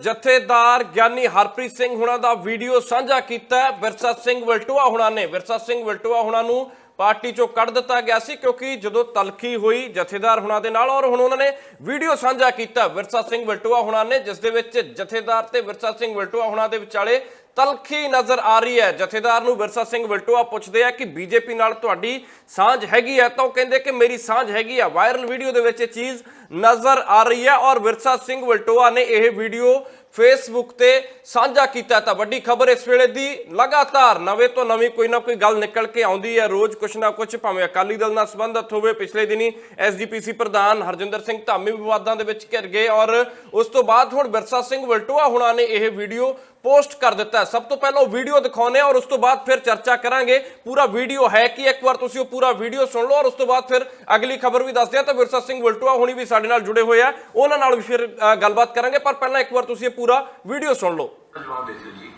ਜਥੇਦਾਰ ਗਿਆਨੀ ਹਰਪ੍ਰੀਤ ਸਿੰਘ ਹੁਣਾਂ ਦਾ ਵੀਡੀਓ ਸਾਂਝਾ ਕੀਤਾ ਵਿਰਸਾ ਸਿੰਘ ਵਲਟੋਆ ਹੁਣਾਂ ਨੇ। ਵਿਰਸਾ ਸਿੰਘ ਵਲਟੋਆ ਹੁਣਾਂ ਨੂੰ ਪਾਰਟੀ ਚੋਂ ਕੱਢ ਦਿੱਤਾ ਗਿਆ ਸੀ ਕਿਉਂਕਿ ਜਦੋਂ ਤਲਖੀ ਹੋਈ ਜਥੇਦਾਰ ਹੁਣਾਂ ਦੇ ਨਾਲ ਔਰ ਹੁਣ ਉਹਨਾਂ ਨੇ ਵੀਡੀਓ ਸਾਂਝਾ ਕੀਤਾ ਵਿਰਸਾ ਸਿੰਘ ਵਲਟੋਆ ਹੁਣਾਂ ਨੇ, ਜਿਸ ਦੇ ਵਿੱਚ ਜਥੇਦਾਰ ਤੇ ਵਿਰਸਾ ਸਿੰਘ ਵਲਟੋਆ ਹੁਣਾਂ ਦੇ ਵਿਚਾਲੇ ਤਲਖੀ ਨਜ਼ਰ ਆ ਰਹੀ ਹੈ। ਜਥੇਦਾਰ ਨੂੰ ਵਿਰਸਾ ਸਿੰਘ ਵਲਟੋਆ ਪੁੱਛਦੇ ਆ ਕਿ ਬੀਜੇਪੀ ਨਾਲ ਤੁਹਾਡੀ ਸਾਂਝ ਹੈਗੀ ਹੈ? ਤਾਂ ਉਹ ਕਹਿੰਦੇ ਕਿ ਮੇਰੀ ਸਾਂਝ ਹੈਗੀ ਆ। ਵਾਇਰਲ ਵੀਡੀਓ ਦੇ ਵਿੱਚ ਇਹ ਚੀਜ਼ ਨਜ਼ਰ ਆ ਰਹੀ ਹੈ ਔਰ ਵਿਰਸਾ ਸਿੰਘ ਵਲਟੋਆ ਨੇ ਇਹ ਵੀਡੀਓ ਫੇਸਬੁੱਕ ਤੇ ਸਾਂਝਾ ਕੀਤਾ ਤਾਂ ਵੱਡੀ ਖਬਰ ਇਸ ਵੇਲੇ ਦੀ, ਲਗਾਤਾਰ ਨਵੇਂ ਤੋਂ ਨਵੀਂ ਕੋਈ ਨਾ ਕੋਈ ਗੱਲ ਨਿਕਲ ਕੇ ਆਉਂਦੀ ਹੈ। ਰੋਜ਼ ਕੁਛ ਨਾ ਕੁਛ ਭਾਵੇਂ ਅਕਾਲੀ ਦਲ ਨਾਲ ਸੰਬੰਧਤ ਹੋਵੇ, ਪਿਛਲੇ ਦਿਨੀ ਐਸਜੀਪੀਸੀ ਪ੍ਰਧਾਨ ਹਰਜਿੰਦਰ ਸਿੰਘ ਧਾਮੀ ਵਿਵਾਦਾਂ ਦੇ ਵਿੱਚ ਘਿਰ ਗਏ ਔਰ ਉਸ ਤੋਂ ਬਾਅਦ ਹੁਣ ਵਿਰਸਾ ਸਿੰਘ ਵਲਟੋਆ ਹੁਣਾਂ ਨੇ ਇਹ ਵੀਡੀਓ ਪੋਸਟ ਕਰ ਦਿੱਤਾ ਸਭ ਤੋਂ ਪਹਿਲਾਂ ਉਹ ਵੀਡੀਓ ਦਿਖਾਉਨੇ ਆ ਔਰ ਉਸ ਤੋਂ ਬਾਅਦ ਫਿਰ ਚਰਚਾ ਕਰਾਂਗੇ। ਪੂਰਾ ਵੀਡੀਓ ਹੈ ਕਿ ਇੱਕ ਵਾਰ ਤੁਸੀਂ ਉਹ ਪੂਰਾ ਵੀਡੀਓ ਸੁਣ ਲਓ ਔਰ ਉਸ ਤੋਂ ਬਾਅਦ ਫਿਰ ਅਗਲੀ ਖਬਰ ਵੀ ਦੱਸਦੇ ਆ ਤਾਂ ਵਿਰਸਾ ਸਿੰਘ ਵਲਟੋਆ ਹੁਣੀ ਵੀ ਸਾਡੇ ਨਾਲ ਜੁੜੇ ਹੋਏ ਆ। ਉਹਨਾਂ ਨਾਲ ਵੀ ਫਿਰ ਗੱਲਬਾਤ ਕਰਾਂਗੇ। ਪਰ ਪਹਿਲਾਂ ਇੱਕ ਵਾਰ ਤੁਸੀਂ ਪੂਰਾ ਵੀਡੀਓ ਸੁਣ ਲਓ। ਜਵਾਬ ਦੇ ਦਿਓ ਜੀ।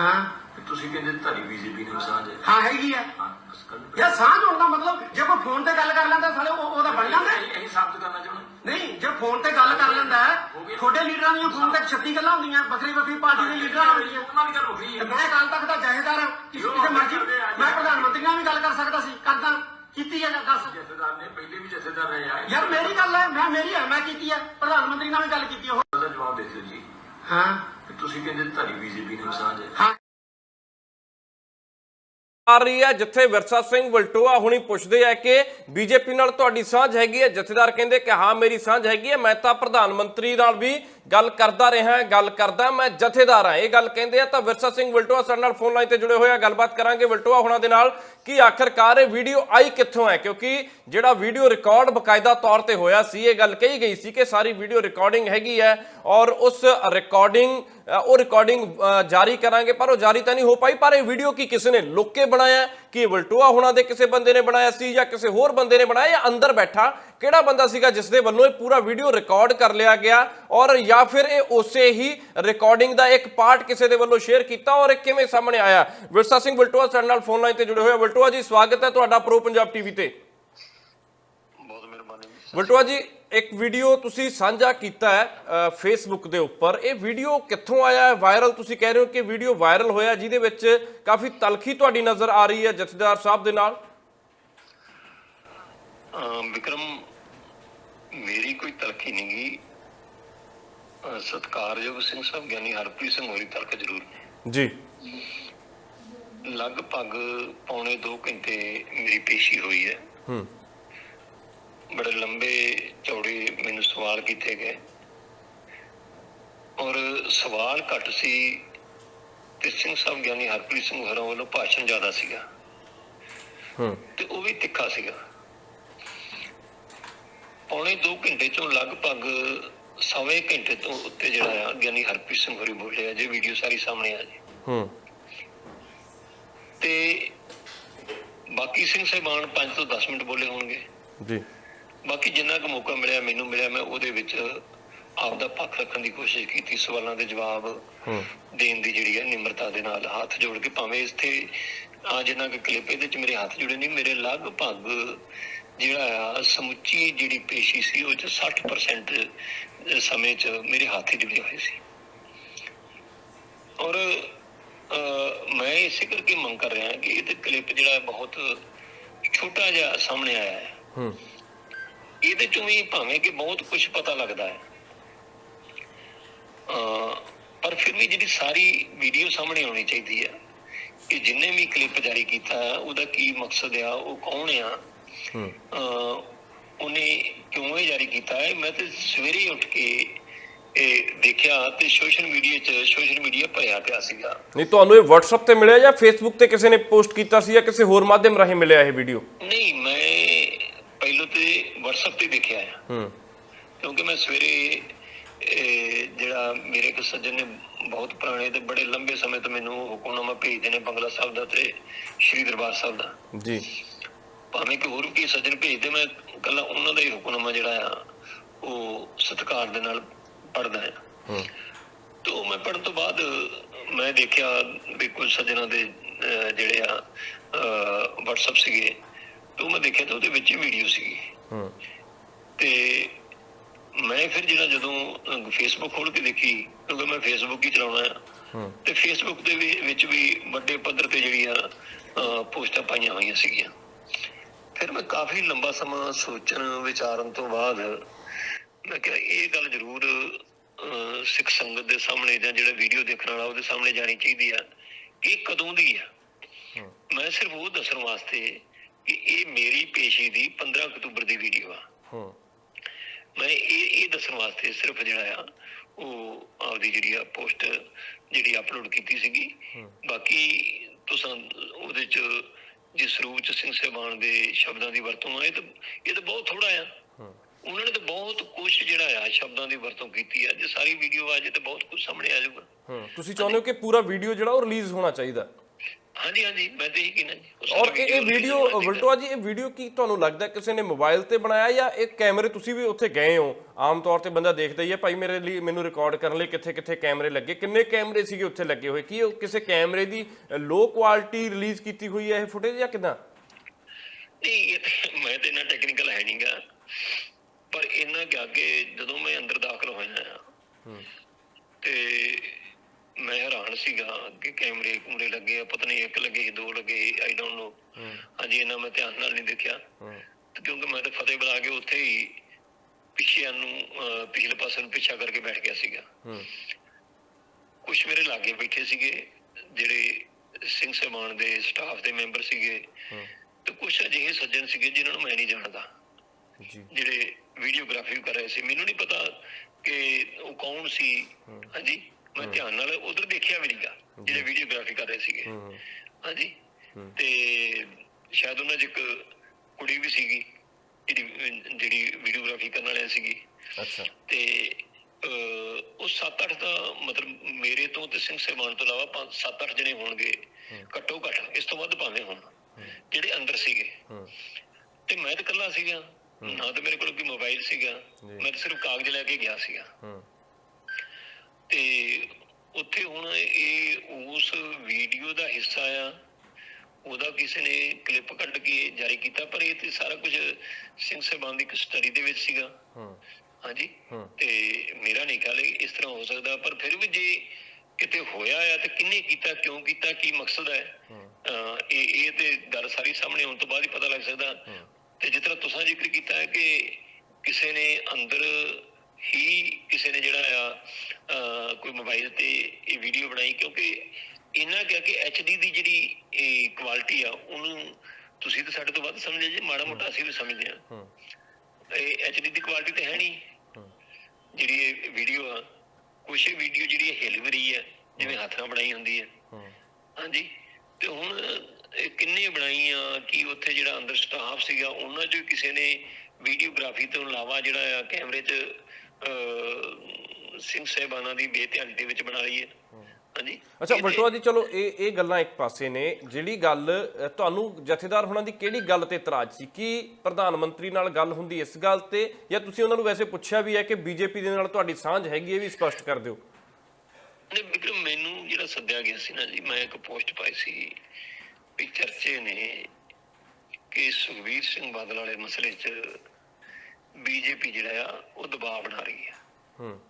ਹਾਂ। ਕਿ ਤੁਸੀਂ ਕਹਿੰਦੇ ਤੁਹਾਡੀ ਬੀਜੇਪੀ ਨਾਲ ਸਾਂਝ ਹੈ। ਹਾਂ ਹੈਗੀ ਆ। ਹਾਂ ਬਸ ਕਰ ਲਓ। ਯਾਰ ਸਾਂਝ ਹੋਣ ਦਾ ਮਤਲਬ ਜੇ ਕੋਈ ਫੋਨ ਤੇ ਗੱਲ ਕਰ ਲੈਂਦਾ ਸਾਲੇ ਉਹ ਉਹਦਾ ਬਣ ਜਾਂਦਾ। ਹੈ। ਇਹੀ- ਇਹੀ ਸਾਬਤ ਕਰਨਾ ਚਾਹੁੰਦੇ ਨਹੀਂ ਜੇ ਫੋਨ ਤੇ ਗੱਲ ਕਰ ਲੈਂਦਾ ਹੈ, ਤੁਹਾਡੇ ਲੀਡਰਾਂ ਦੀਆਂ ਫੋਨ ਤੇ 36 ਗੱਲਾਂ ਹੁੰਦੀਆਂ ਵੱਖਰੀ ਵੱਖਰੀ ਪਾਰਟੀ ਦੇ ਲੀਡਰਾਂ ਨਾਲ ਹੁੰਦੀਆਂ। ਉਹਨਾਂ ਦੀ ਗੱਲ ਹੋ ਗਈ। ਤੇ ਹੈ ਮੈਂ ਕੱਲ ਤੱਕ ਦਾ ਜਹੇਦਾਰ ਹਾਂ। ਕਿਸੇ ਮਰਜ਼ੀ ਮੈਂ ਪ੍ਰਧਾਨ ਮੰਤਰੀ ਨਾਲ ਵੀ ਗੱਲ ਕਰ ਸਕਦਾ ਸੀ। ਕਰਦਾ। ਕੀਤੀ ਹੈ ਜਾਂ ਦੱਸ। ਜਥੇਦਾਰ ਨੇ ਪਹਿਲੇ ਵੀ ਜਥੇਦਾਰ ਰਹੇ ਆ। ਯਾਰ ਮੇਰੀ ਗੱਲ ਹੈ ਮੈਂ ਮੇਰੀ ਹੈ ਮੈਂ ਕੀਤੀ ਹੈ। ਪ੍ਰਧਾਨ ਮੰਤਰੀ ਨਾਲ ਵੀ ਗੱਲ ਕੀਤੀ ਉਹ ਦਾ ਜਵਾਬ ਦੇ ਦਿਓ ਜੀ। ਹਾਂ। ਕਿ ਤੁਸੀਂ ਕਹਿੰਦੇ ਤੁਹਾਡੀ ਬੀਜੇਪੀ ਨਾਲ ਸਾਂਝ। ਹੈ ਹਾਂ। ਆ ਰਹੀ ਹੈ, ਜਿੱਥੇ ਵਿਰਸਾ ਸਿੰਘ ਵਲਟੋਆ ਹੁਣੀ ਪੁੱਛਦੇ ਆ ਕਿ ਬੀਜੇਪੀ ਨਾਲ ਤੁਹਾਡੀ ਸਾਂਝ ਹੈਗੀ ਹੈ? ਜਥੇਦਾਰ ਕਹਿੰਦੇ ਕਿ ਹਾਂ, ਮੇਰੀ ਸਾਂਝ ਹੈਗੀ ਹੈ। ਮੈਂ ਤਾਂ ਪ੍ਰਧਾਨ ਮੰਤਰੀ ਨਾਲ ਵੀ ਗੱਲ ਕਰਦਾ ਰਿਹਾ, ਗੱਲ ਕਰਦਾ, ਮੈਂ ਜਥੇਦਾਰ ਹਾਂ। ਇਹ ਗੱਲ ਕਹਿੰਦੇ ਆ ਤਾਂ ਵਿਰਸਾ ਸਿੰਘ ਵਲਟੋਆ ਸਾਡੇ ਨਾਲ ਫੋਨ ਲਾਈਨ ਤੇ ਜੁੜੇ ਹੋਏ ਆ, ਗੱਲਬਾਤ ਕਰਾਂਗੇ ਵਲਟੋਆ ਹੁਣਾਂ ਦੇ ਨਾਲ। ਕਿ ਆਖਰਕਾਰ ਇਹ ਵੀਡੀਓ ਆਈ ਕਿੱਥੋਂ ਹੈ? ਕਿਉਂਕਿ ਜਿਹੜਾ ਵੀਡੀਓ ਰਿਕਾਰਡ ਬਕਾਇਦਾ ਤੌਰ ਤੇ ਹੋਇਆ ਸੀ, ਇਹ ਗੱਲ ਕਹੀ ਗਈ ਸੀ ਕਿ ਸਾਰੀ ਵੀਡੀਓ ਰਿਕਾਰਡਿੰਗ ਹੈਗੀ ਹੈ ਔਰ ਉਸ ਰਿਕਾਰਡਿੰਗ ਉਹ ਰਿਕਾਰਡਿੰਗ ਜਾਰੀ ਕਰਾਂਗੇ ਪਰ ਉਹ ਜਾਰੀ ਤਾਂ ਨਹੀਂ ਹੋ ਪਾਈ ਪਰ ਇਹ ਵੀਡੀਓ ਕੀ ਕਿਸੇ ਨੇ ਲੁੱਕ ਕੇ ਬਣਾਇਆ? ਕਿ ਵਲਟੋਆ ਹੁਣਾਂ ਦੇ ਕਿਸੇ ਬੰਦੇ ਨੇ ਬਣਾਇਆ ਸੀ ਜਾਂ ਕਿਸੇ ਹੋਰ ਬੰਦੇ ਨੇ ਬਣਾਇਆ ਜਾਂ ਅੰਦਰ ਬੈਠਾ? ਕਿਹੜਾ ਬੰਦਾ ਸੀਗਾ ਜਿਸ ਦੇ ਵੱਲੋਂ ਇਹ ਪੂਰਾ ਵੀਡੀਓ ਰਿਕਾਰਡ ਕਰ ਲਿਆ ਗਿਆ? ਔਰ ਜਾਂ ਫਿਰ ਇਹ ਉਸੇ ਹੀ ਰਿਕਾਰਡਿੰਗ ਦਾ ਇੱਕ ਪਾਰਟ ਕਿਸੇ ਦੇ ਵੱਲੋਂ ਸ਼ੇਅਰ ਕੀਤਾ ਔਰ ਇਹ ਕਿਵੇਂ ਸਾਹਮਣੇ ਆਇਆ? ਵਿਰਸਾ ਸਿੰਘ ਵਲਟੋਆ ਸਾਡੇ ਨਾਲ ਫੋਨ ਲਾਈਨ ਤੇ ਜੁੜੇ ਹੋਏ ਆ। ਵਲਟੋਆ ਜੀ ਸਵਾਗਤ ਹੈ ਤੁਹਾਡਾ ਪ੍ਰੋ ਪੰਜਾਬ ਟੀਵੀ ਤੇ। ਬਹੁਤ ਮਿਹਰਬਾਨੀ ਵਲਟੋਆ ਜੀ ਇੱਕ ਵੀਡੀਓ ਤੁਸੀਂ ਸਾਂਝਾ ਕੀਤਾ ਹੈ ਫੇਸਬੁੱਕ ਦੇ ਉੱਪਰ। ਇਹ ਵੀਡੀਓ ਕਿੱਥੋਂ ਆਇਆ ਹੈ? ਵਾਇਰਲ ਤੁਸੀਂ ਕਹਿ ਰਹੇ ਹੋ ਕਿ ਵੀਡੀਓ ਵਾਇਰਲ ਹੋਇਆ ਜਿਹਦੇ ਵਿੱਚ ਕਾਫੀ ਤਲਖੀ ਤੁਹਾਡੀ ਨਜ਼ਰ ਆ ਰਹੀ ਹੈ ਜਥੇਦਾਰ ਸਾਹਿਬ ਦੇ ਨਾਲ। ਵਿਕਰਮ ਮੇਰੀ ਕੋਈ ਤਲਖੀ ਨਹੀਂ ਗਈ ਸਤਿਕਾਰਯੋਗ ਸਿੰਘ ਸਾਹਿਬ ਗਿਆਨੀ ਹਰਪ੍ਰੀਤ ਸਿੰਘ ਹੋਰੀ ਤਲਖ ਜ਼ਰੂਰ ਜੀ। ਲਗਭਗ ਪੌਣੇ 2 ਘੰਟੇ ਮੇਰੀ ਪੇਸ਼ੀ ਹੋਈ ਹੈ। ਹੂੰ। ਬੜੇ ਲੰਬੇ ਚੌੜੇ ਮੈਨੂੰ ਸਵਾਲ ਕੀਤੇ ਗਏ। ਔਰ ਸਵਾਲ ਘੱਟ ਸੀ ਤੇ ਸਿੰਘ ਸਾਹਿਬ ਗਿਆਨੀ ਹਰਪ੍ਰੀਤ ਸਿੰਘ ਹੋਰਾਂ ਵੱਲੋਂ ਭਾਸ਼ਣ ਜ਼ਿਆਦਾ ਸੀਗਾ। ਹੂੰ। ਤੇ ਉਹ ਵੀ ਤਿੱਖਾ ਸੀਗਾ। ਪੌਣੇ 2 ਘੰਟੇ ਚੋਂ ਲਗਭਗ ਸਵੇ ਘੰਟੇ ਤੋਂ ਉੱਤੇ ਜਿਹੜਾ ਆ ਗਿਆਨੀ ਹਰਪ੍ਰੀਤ ਸਿੰਘ ਹੋਰੀ ਬੋਲੇ ਆ ਜੇ ਵੀਡੀਓ ਸਾਰੀ ਸਾਹਮਣੇ ਆ ਜੀ। ਹੂੰ। ਤੇ ਬਾਕੀ ਸਿੰਘ ਸਾਹਿਬਾਨ 5 ਤੋਂ 10 ਮਿੰਟ ਬੋਲੇ ਹੋਣਗੇ। ਜੀ। ਬਾਕੀ ਜਿੰਨਾ ਕੁ ਮੌਕਾ ਮਿਲਿਆ ਮੈਨੂੰ ਮਿਲਿਆ ਮੈਂ ਉਹਦੇ ਵਿੱਚ ਆਪ ਦਾ ਪੱਖ ਰੱਖਣ ਦੀ ਕੋਸ਼ਿਸ਼ ਕੀਤੀ ਸਵਾਲਾਂ ਦੇ ਜਵਾਬ ਦੇਣ ਦੀ ਜਿਹੜੀ ਹੈ ਨਿਮਰਤਾ ਦੇ ਨਾਲ ਹੱਥ ਜੋੜ ਕੇ ਭਾਵੇਂ ਇੱਥੇ ਆ ਜਿੰਨਾ ਕੁ ਕਲਿੱਪ ਇਹਦੇ ਚ ਮੇਰੇ ਹੱਥ ਜੁੜੇ ਨਹੀਂ ਮੇਰੇ ਲਗਭਗ ਜਿਹੜਾ ਆ ਸਮੁੱਚੀ ਜਿਹੜੀ ਪੇਸ਼ੀ ਸੀ ਉਹ ਚ 60% ਸਮੇਂ ਚ ਮੇਰੇ ਹੱਥ ਹੀ ਜੁੜੇ ਹੋਏ ਸੀ। ਔਰ ਮੈਂ ਇਸੇ ਕਰਕੇ ਮੰਗ ਕਰ ਰਿਹਾ ਕਿ ਇਹ ਕਲਿੱਪ ਜਿਹੜਾ ਬਹੁਤ ਛੋਟਾ ਜਿਹਾ ਸਾਹਮਣੇ ਆਇਆ ਹੈ। ਹੂੰ। ਇਹਦੇ ਚੋਂ ਵੀ ਭਾਵੇਂ ਕਿ ਬਹੁਤ ਕੁਝ ਪਤਾ ਲੱਗਦਾ ਹੈ। ਪਰ ਫਿਰ ਵੀ ਜਿਹੜੀ ਸਾਰੀ ਵੀਡੀਓ ਸਾਹਮਣੇ ਆਉਣੀ ਚਾਹੀਦੀ ਹੈ ਕਿ ਜਿੰਨੇ ਵੀ ਕਲਿੱਪ ਜਾਰੀ ਕੀਤਾ ਉਹਦਾ ਕੀ ਮਕਸਦ ਆ ਉਹ ਕੌਣ ਆ? ਹੂੰ। ਉਹਨੇ ਕਿਉਂ ਇਹ ਜਾਰੀ ਕੀਤਾ ਹੈ? ਮੈਂ ਤੇ ਸਵੇਰੇ ਉੱਠ ਕੇ ਇਹ ਦੇਖਿਆ ਤੇ ਸੋਸ਼ਲ ਮੀਡੀਆ 'ਚ ਸੋਸ਼ਲ ਮੀਡੀਆ ਭਰਿਆ ਪਿਆ ਸੀਗਾ। ਨਹੀਂ ਤੁਹਾਨੂੰ ਇਹ WhatsApp ਤੇ ਮਿਲਿਆ ਜਾਂ Facebook ਤੇ ਕਿਸੇ ਨੇ ਪੋਸਟ ਕੀਤਾ ਸੀ ਜਾਂ ਕਿਸੇ ਹੋਰ ਮਾਧਿਅਮ ਰਾਹੀਂ ਮਿਲਿਆ ਇਹ ਵੀਡੀਓ ਨਹੀਂ ਮੈਂ ਪਹਿਲਾਂ ਤੇ WhatsApp ਤੇ ਦੇਖਿਆ ਆ। ਹੂੰ। ਕਿਉਂਕਿ ਮੈਂ ਸਵੇਰੇ ਜਿਹੜਾ ਮੇਰੇ ਇੱਕ ਸੱਜਣ ਨੇ ਬਹੁਤ ਪੁਰਾਣੇ ਤੇ ਬੜੇ ਲੰਬੇ ਸਮੇਂ ਤੋਂ ਮੈਨੂੰ ਹੁਕਮਨਾਮਾ ਭੇਜਦੇ ਨੇ ਬੰਗਲਾ ਸਾਹਿਬ ਦਾ ਤੇ ਸ਼੍ਰੀ ਦਰਬਾਰ ਸਾਹਿਬ ਦਾ। ਜੀ। ਭਾਵੇਂ ਕਿ ਹੋਰ ਵੀ ਸੱਜਣ ਭੇਜਦੇ ਮੈਂ ਕੱਲਾ ਉਹਨਾਂ ਦਾ ਹੀ ਹੁਕਮਨਾਮਾ ਜਿਹੜਾ ਆ ਉਹ ਸਤਿਕਾਰ ਦੇ ਨਾਲ ਪੜਦਾ ਆ। ਹੂੰ। ਤੇ ਮੈਂ ਪੜਨ ਤੋਂ ਬਾਅਦ ਮੈਂ ਦੇਖਿਆ ਵੀ ਕੁਝ ਸੱਜਣਾਂ ਦੇ ਜਿਹੜੇ ਆ WhatsApp ਸੀਗੇ ਉਹ ਮੈਂ ਦੇਖਿਆ ਤਾਂ ਉਹਦੇ ਵਿੱਚ ਹੀ ਵੀਡੀਓ ਸੀਗੀ। ਹੂੰ। ਤੇ ਮੈਂ ਫਿਰ ਜਿਹੜਾ ਜਦੋਂ ਫੇਸਬੁੱਕ ਖੋਲ ਕੇ ਦੇਖੀ ਕਿਉਂਕਿ ਮੈਂ ਫੇਸਬੁੱਕ ਹੀ ਚਲਾਉਣਾ ਹੂੰ। ਤੇ ਫੇਸਬੁੱਕ ਦੇ ਵਿੱਚ ਵੀ ਵੱਡੇ ਪੱਧਰ ਤੇ ਜਿਹੜੀਆਂ ਪੋਸਟਾਂ ਪਾਈਆਂ ਹੋਈਆਂ ਸੀਗੀਆਂ। ਫਿਰ ਮੈਂ ਕਾਫੀ ਲੰਬਾ ਸਮਾਂ ਸੋਚਣ ਵਿਚਾਰਨ ਤੋਂ ਬਾਅਦ ਮੈਂ ਕਿਹਾ ਇਹ ਗੱਲ ਜ਼ਰੂਰ ਸਿੱਖ ਸੰਗਤ ਦੇ ਸਾਹਮਣੇ ਜਾਂ ਜਿਹੜਾ ਵੀਡੀਓ ਦੇਖਣ ਵਾਲਾ ਉਹਦੇ ਸਾਹਮਣੇ ਜਾਣੀ ਚਾਹੀਦੀ ਆ ਕਿ ਇਹ ਕਦੋਂ ਦੀ ਆ? ਮੈਂ ਸਿਰਫ ਉਹ ਦੱਸਣ ਵਾਸਤੇ ਕਿ ਇਹ ਮੇਰੀ ਪੇਸ਼ੀ ਦੀ 15 ਅਕਤੂਬਰ ਦੀ ਵੀਡੀਓ ਆ। ਹੂੰ। ਮੈਂ ਇਹ ਇਹ ਦੱਸਣ ਵਾਸਤੇ ਸਿਰਫ ਜਿਹੜਾ ਆ ਉਹ ਆਪਦੀ ਜਿਹੜੀ ਆ ਪੋਸਟ ਜਿਹੜੀ ਅਪਲੋਡ ਕੀਤੀ ਸੀਗੀ। ਬਾਕੀ ਤੁਸੀਂ ਉਹਦੇ ਚ ਜਿਸ ਰੂਪ ਚ ਸਿੰਘ ਸਾਹਿਬਾਨ ਦੇ ਸ਼ਬਦਾਂ ਦੀ ਵਰਤੋਂ ਆ ਇਹ ਤਾਂ ਇਹ ਤਾਂ ਬਹੁਤ ਥੋੜਾ ਆ। ਉਹਨਾਂ ਨੇ ਤਾਂ ਬਹੁਤ ਕੁਝ ਜਿਹੜਾ ਆ ਸ਼ਬਦਾਂ ਦੀ ਵਰਤੋਂ ਕੀਤੀ ਆ। ਜੇ ਸਾਰੀ ਵੀਡੀਓ ਆ ਜੇ ਤਾਂ ਬਹੁਤ ਕੁਝ ਸਾਹਮਣੇ ਆ ਜਾਊਗਾ। ਹੂੰ। ਤੁਸੀਂ ਚਾਹੁੰਦੇ ਹੋ ਕਿ ਪੂਰਾ ਵੀਡੀਓ ਜਿਹੜਾ ਉਹ ਰਿਲੀਜ਼ ਹੋਣਾ ਚਾਹੀਦਾ? ਹਾਂਜੀ ਹਾਂਜੀ ਮੈਂ ਤਾਂ ਇਹ ਕਹਿਣਾ ਜੀ। ਔਰ ਇਹ ਇਹ ਵੀਡੀਓ। ਵਲਟੋਆ ਜੀ ਇਹ ਵੀਡੀਓ ਕੀ ਤੁਹਾਨੂੰ ਲੱਗਦਾ ਕਿਸੇ ਨੇ ਮੋਬਾਈਲ ਤੇ ਬਣਾਇਆ ਜਾਂ ਇਹ ਕੈਮਰੇ ਤੁਸੀਂ ਵੀ ਉੱਥੇ ਗਏ ਹੋ? ਆਮ ਤੌਰ ਤੇ ਬੰਦਾ ਦੇਖਦਾ ਹੀ ਹੈ ਭਾਈ ਮੇਰੇ ਲਈ ਮੈਨੂੰ ਰਿਕਾਰਡ ਕਰਨ ਲਈ ਕਿੱਥੇ ਕਿੱਥੇ ਕੈਮਰੇ ਲੱਗੇ ਕਿੰਨੇ ਕੈਮਰੇ ਸੀਗੇ ਉੱਥੇ ਲੱਗੇ ਹੋਏ? ਕੀ ਉਹ ਕਿਸੇ ਕੈਮਰੇ ਦੀ ਲੋ ਕੁਆਲਿਟੀ ਰਿਲੀਜ਼ ਕੀਤੀ ਹੋਈ ਹੈ ਇਹ ਫੁਟੇਜ ਜਾਂ ਕਿਦਾਂ? ਨਹੀਂ ਮੈਂ ਤੇ ਇੰਨਾ ਟੈਕਨੀਕਲ ਹੈ ਨਹੀਂਗਾ ਪਰ ਇਹਨਾਂ ਕਿ ਅੱਗੇ ਜਦੋਂ ਮੈਂ ਅੰਦਰ ਦਾਖਲ ਹੋਇਆ ਤੇ ਮੈਂ ਹੈਰਾਨ ਸੀਗਾ ਕਿ ਕੈਮਰੇ ਕੂਮਰੇ ਲੱਗੇ ਆ ਪਤਾ ਨਹੀਂ ਇੱਕ ਲੱਗੇ ਦੋ ਲੱਗੇ ਆਈ ਡੋਨਟ ਨੋ ਹਾਂਜੀ ਇਹਨਾਂ ਮੈਂ ਧਿਆਨ ਨਾਲ ਨਹੀਂ ਦੇਖਿਆ। ਕਿਉਂਕਿ ਮੈਂ ਤਾਂ ਫਤਿਹ ਬੁਲਾ ਕੇ ਉੱਥੇ ਹੀ ਪਿੱਛੇ ਨੂੰ ਪਿਛਲੇ ਪਾਸੇ ਨੂੰ ਪਿੱਛਾ ਕਰਕੇ ਬੈਠ ਗਿਆ ਸੀਗਾ। ਕੁਝ ਮੇਰੇ ਲਾਗੇ ਬੈਠੇ ਸੀਗੇ ਜਿਹੜੇ ਸਿੰਘ ਸਮਾਨ ਦੇ ਸਟਾਫ ਦੇ ਮੈਂਬਰ ਸੀਗੇ। ਤੇ ਕੁਝ ਅਜਿਹੇ ਸੱਜਣ ਸੀਗੇ ਜਿਨ੍ਹਾਂ ਨੂੰ ਮੈਂ ਨਹੀਂ ਜਾਣਦਾ। ਜੀ। ਜਿਹੜੇ ਵੀਡੀਓਗ੍ਰਾਫੀ ਕਰ ਰਹੇ ਸੀ। ਮੈਨੂੰ ਨਹੀਂ ਪਤਾ ਕਿ ਉਹ ਕੌਣ ਸੀ। ਹਾਂਜੀ? ਮੈਂ ਧਿਆਨ ਨਾਲ ਉਧਰ ਦੇਖਿਆ ਵੀ ਨਹੀਂਗਾ ਜਿਹੜੇ ਵੀਡੀਓਗ੍ਰਾਫੀ ਕਰ ਰਹੇ ਸੀਗੇ। ਹਾਂਜੀ। ਤੇ ਸ਼ਾਇਦ ਉਹਨਾਂ 'ਚ ਇੱਕ ਕੁੜੀ ਵੀ ਸੀਗੀ ਜਿਹੜੀ ਜਿਹੜੀ ਵੀਡੀਓਗ੍ਰਾਫੀ ਕਰਨ ਵਾਲਿਆਂ ਸੀਗੀ। ਅੱਛਾ। ਤੇ ਉਹ 7-8 ਤਾਂ ਮਤਲਬ ਮੇਰੇ ਤੋਂ ਤੇ ਸਿੰਘ ਸਹਿਬਾਨ ਤੋਂ ਇਲਾਵਾ 7-8 ਜਣੇ ਹੋਣਗੇ। ਘੱਟੋ ਘੱਟ ਇਸ ਤੋਂ ਵੱਧ ਭਾਵੇਂ ਹੋਣ। ਜਿਹੜੇ ਅੰਦਰ ਸੀਗੇ। ਹੂੰ। ਤੇ ਮੈਂ ਤਾਂ ਇਕੱਲਾ ਸੀਗਾ। ਨਾ ਤਾਂ ਮੇਰੇ ਕੋਲ ਕੋਈ ਮੋਬਾਈਲ ਸੀਗਾ। ਮੈਂ ਤਾਂ ਸਿਰਫ ਕਾਗਜ਼ ਲੈ ਕੇ ਗਿਆ ਸੀਗਾ। ਹੂੰ। ਤੇ ਉੱਥੇ ਹੁਣ ਇਹ ਉਸ ਵੀਡੀਓ ਦਾ ਹਿੱਸਾ ਆ। ਉਹਦਾ ਕਿਸੇ ਨੇ ਕਲਿੱਪ ਕੱਢ ਕੇ ਜਾਰੀ ਕੀਤਾ ਪਰ ਇਹ ਤੇ ਸਾਰਾ ਕੁਝ ਸਿੰਘ ਸਾਹਿਬਾਨ ਦੀ ਇੱਕ ਸਟੱਡੀ ਦੇ ਵਿੱਚ ਸੀਗਾ। ਹੂੰ। ਹਾਂਜੀ। ਤੇ ਮੇਰਾ ਨਹੀਂ ਖਿਆਲ ਇਸ ਤਰ੍ਹਾਂ ਹੋ ਸਕਦਾ ਪਰ ਫਿਰ ਵੀ ਜੇ ਕਿਤੇ ਹੋਇਆ ਆ ਤੇ ਕਿੰਨੇ ਕੀਤਾ ਕਿਉਂ ਕੀਤਾ ਕੀ ਮਕਸਦ ਹੈ? ਇਹ ਇਹ ਤੇ ਗੱਲ ਸਾਰੀ ਸਾਹਮਣੇ ਆਉਣ ਤੋਂ ਬਾਅਦ ਹੀ ਪਤਾ ਲੱਗ ਸਕਦਾ। ਤੇ ਜਿਸ ਤਰ੍ਹਾਂ ਤੁਸੀਂ ਜ਼ਿਕਰ ਕੀਤਾ ਹੈ ਕਿ ਕਿਸੇ ਨੇ ਅੰਦਰ ਹੀ ਕਿਸੇ ਨੇ ਜਿਹੜਾ ਆ ਕੋਈ ਮੋਬਾਈਲ ਤੇ ਇਹ ਵੀਡੀਓ ਬਣਾਈ ਕਿਉਂਕਿ ਇਹਨਾਂ ਕਿਹਾ ਕਿ ਐਚਡੀ ਦੀ ਜਿਹੜੀ ਇਹ ਕੁਆਲਿਟੀ ਆ ਉਹਨੂੰ ਤੁਸੀਂ ਤਾਂ ਸਾਡੇ ਤੋਂ ਵੱਧ ਸਮਝਦੇ ਜੇ ਮਾੜਾ ਮੋਟਾ ਅਸੀਂ ਵੀ ਸਮਝਦੇ ਆ ਹੂੰ। ਇਹ ਐਚਡੀ ਦੀ ਕੁਆਲਿਟੀ ਤੇ ਹੈ ਨਹੀਂ। ਹੂੰ। ਜਿਹੜੀ ਇਹ ਵੀਡੀਓ ਆ ਕੁਛ ਵੀਡੀਓ ਜਿਹੜੀ ਹਿਲ ਵੀ ਰਹੀ ਹੈ ਜਿਵੇਂ ਹੱਥ ਨਾਲ ਬਣਾਈ ਹੁੰਦੀ ਹੈ ਹੂੰ। ਹਾਂਜੀ। ਤੇ ਹੁਣ ਇਹ ਕਿੰਨੇ ਬਣਾਈਆਂ ਕੀ ਉੱਥੇ ਜਿਹੜਾ ਅੰਦਰ ਸਟਾਫ ਸੀਗਾ ਉਹਨਾਂ ਚੋਂ ਕਿਸੇ ਨੇ ਵੀਡੀਓਗ੍ਰਾਫੀ ਤੋਂ ਇਲਾਵਾ ਜਿਹੜਾ ਆ ਕੈਮਰੇ 'ਚ ਸਿੰਘ ਸਾਹਿਬਾਨਾਂ ਦੀ ਬੇਧਿਆਨੀ ਦੇ ਵਿੱਚ ਬਣਾ ਲਈ ਹੈ ਹਾਂਜੀ? ਅੱਛਾ ਵਲਟੋਆ ਜੀ ਚਲੋ ਇਹ ਇਹ ਗੱਲਾਂ ਇੱਕ ਪਾਸੇ ਨੇ। ਜਿਹੜੀ ਗੱਲ ਤੁਹਾਨੂੰ ਜਥੇਦਾਰ ਹੋਣਾ ਦੀ ਕਿਹੜੀ ਗੱਲ ਤੇ ਇਤਰਾਜ਼ ਸੀ? ਕੀ ਪ੍ਰਧਾਨ ਮੰਤਰੀ ਨਾਲ ਗੱਲ ਹੁੰਦੀ ਇਸ ਗੱਲ ਤੇ? ਜਾਂ ਤੁਸੀਂ ਉਹਨਾਂ ਨੂੰ ਵੈਸੇ ਪੁੱਛਿਆ ਵੀ ਹੈ ਕਿ ਬੀਜੇਪੀ ਦੇ ਨਾਲ ਤੁਹਾਡੀ ਸਾਂਝ ਹੈਗੀ ਇਹ ਵੀ ਸਪਸ਼ਟ ਕਰ ਦਿਓ। ਨੇ ਵਿਕਰਮ ਮੈਨੂੰ ਜਿਹੜਾ ਸੱਦਿਆ ਗਿਆ ਸੀ ਨਾ ਜੀ ਮੈਂ ਇੱਕ ਪੋਸਟ ਪਾਈ ਸੀ ਵੀ ਚਰਚੇ ਨੇ ਕਿ ਸੁਖਬੀਰ ਸਿੰਘ ਬਾਦਲ ਵਾਲੇ ਮਸਲੇ 'ਚ ਬੀਜੇਪੀ ਜਿਹੜਾ ਆ ਉਹ ਦਬਾਅ ਬਣਾ ਰਹੀ ਹੈ ਹੂੰ।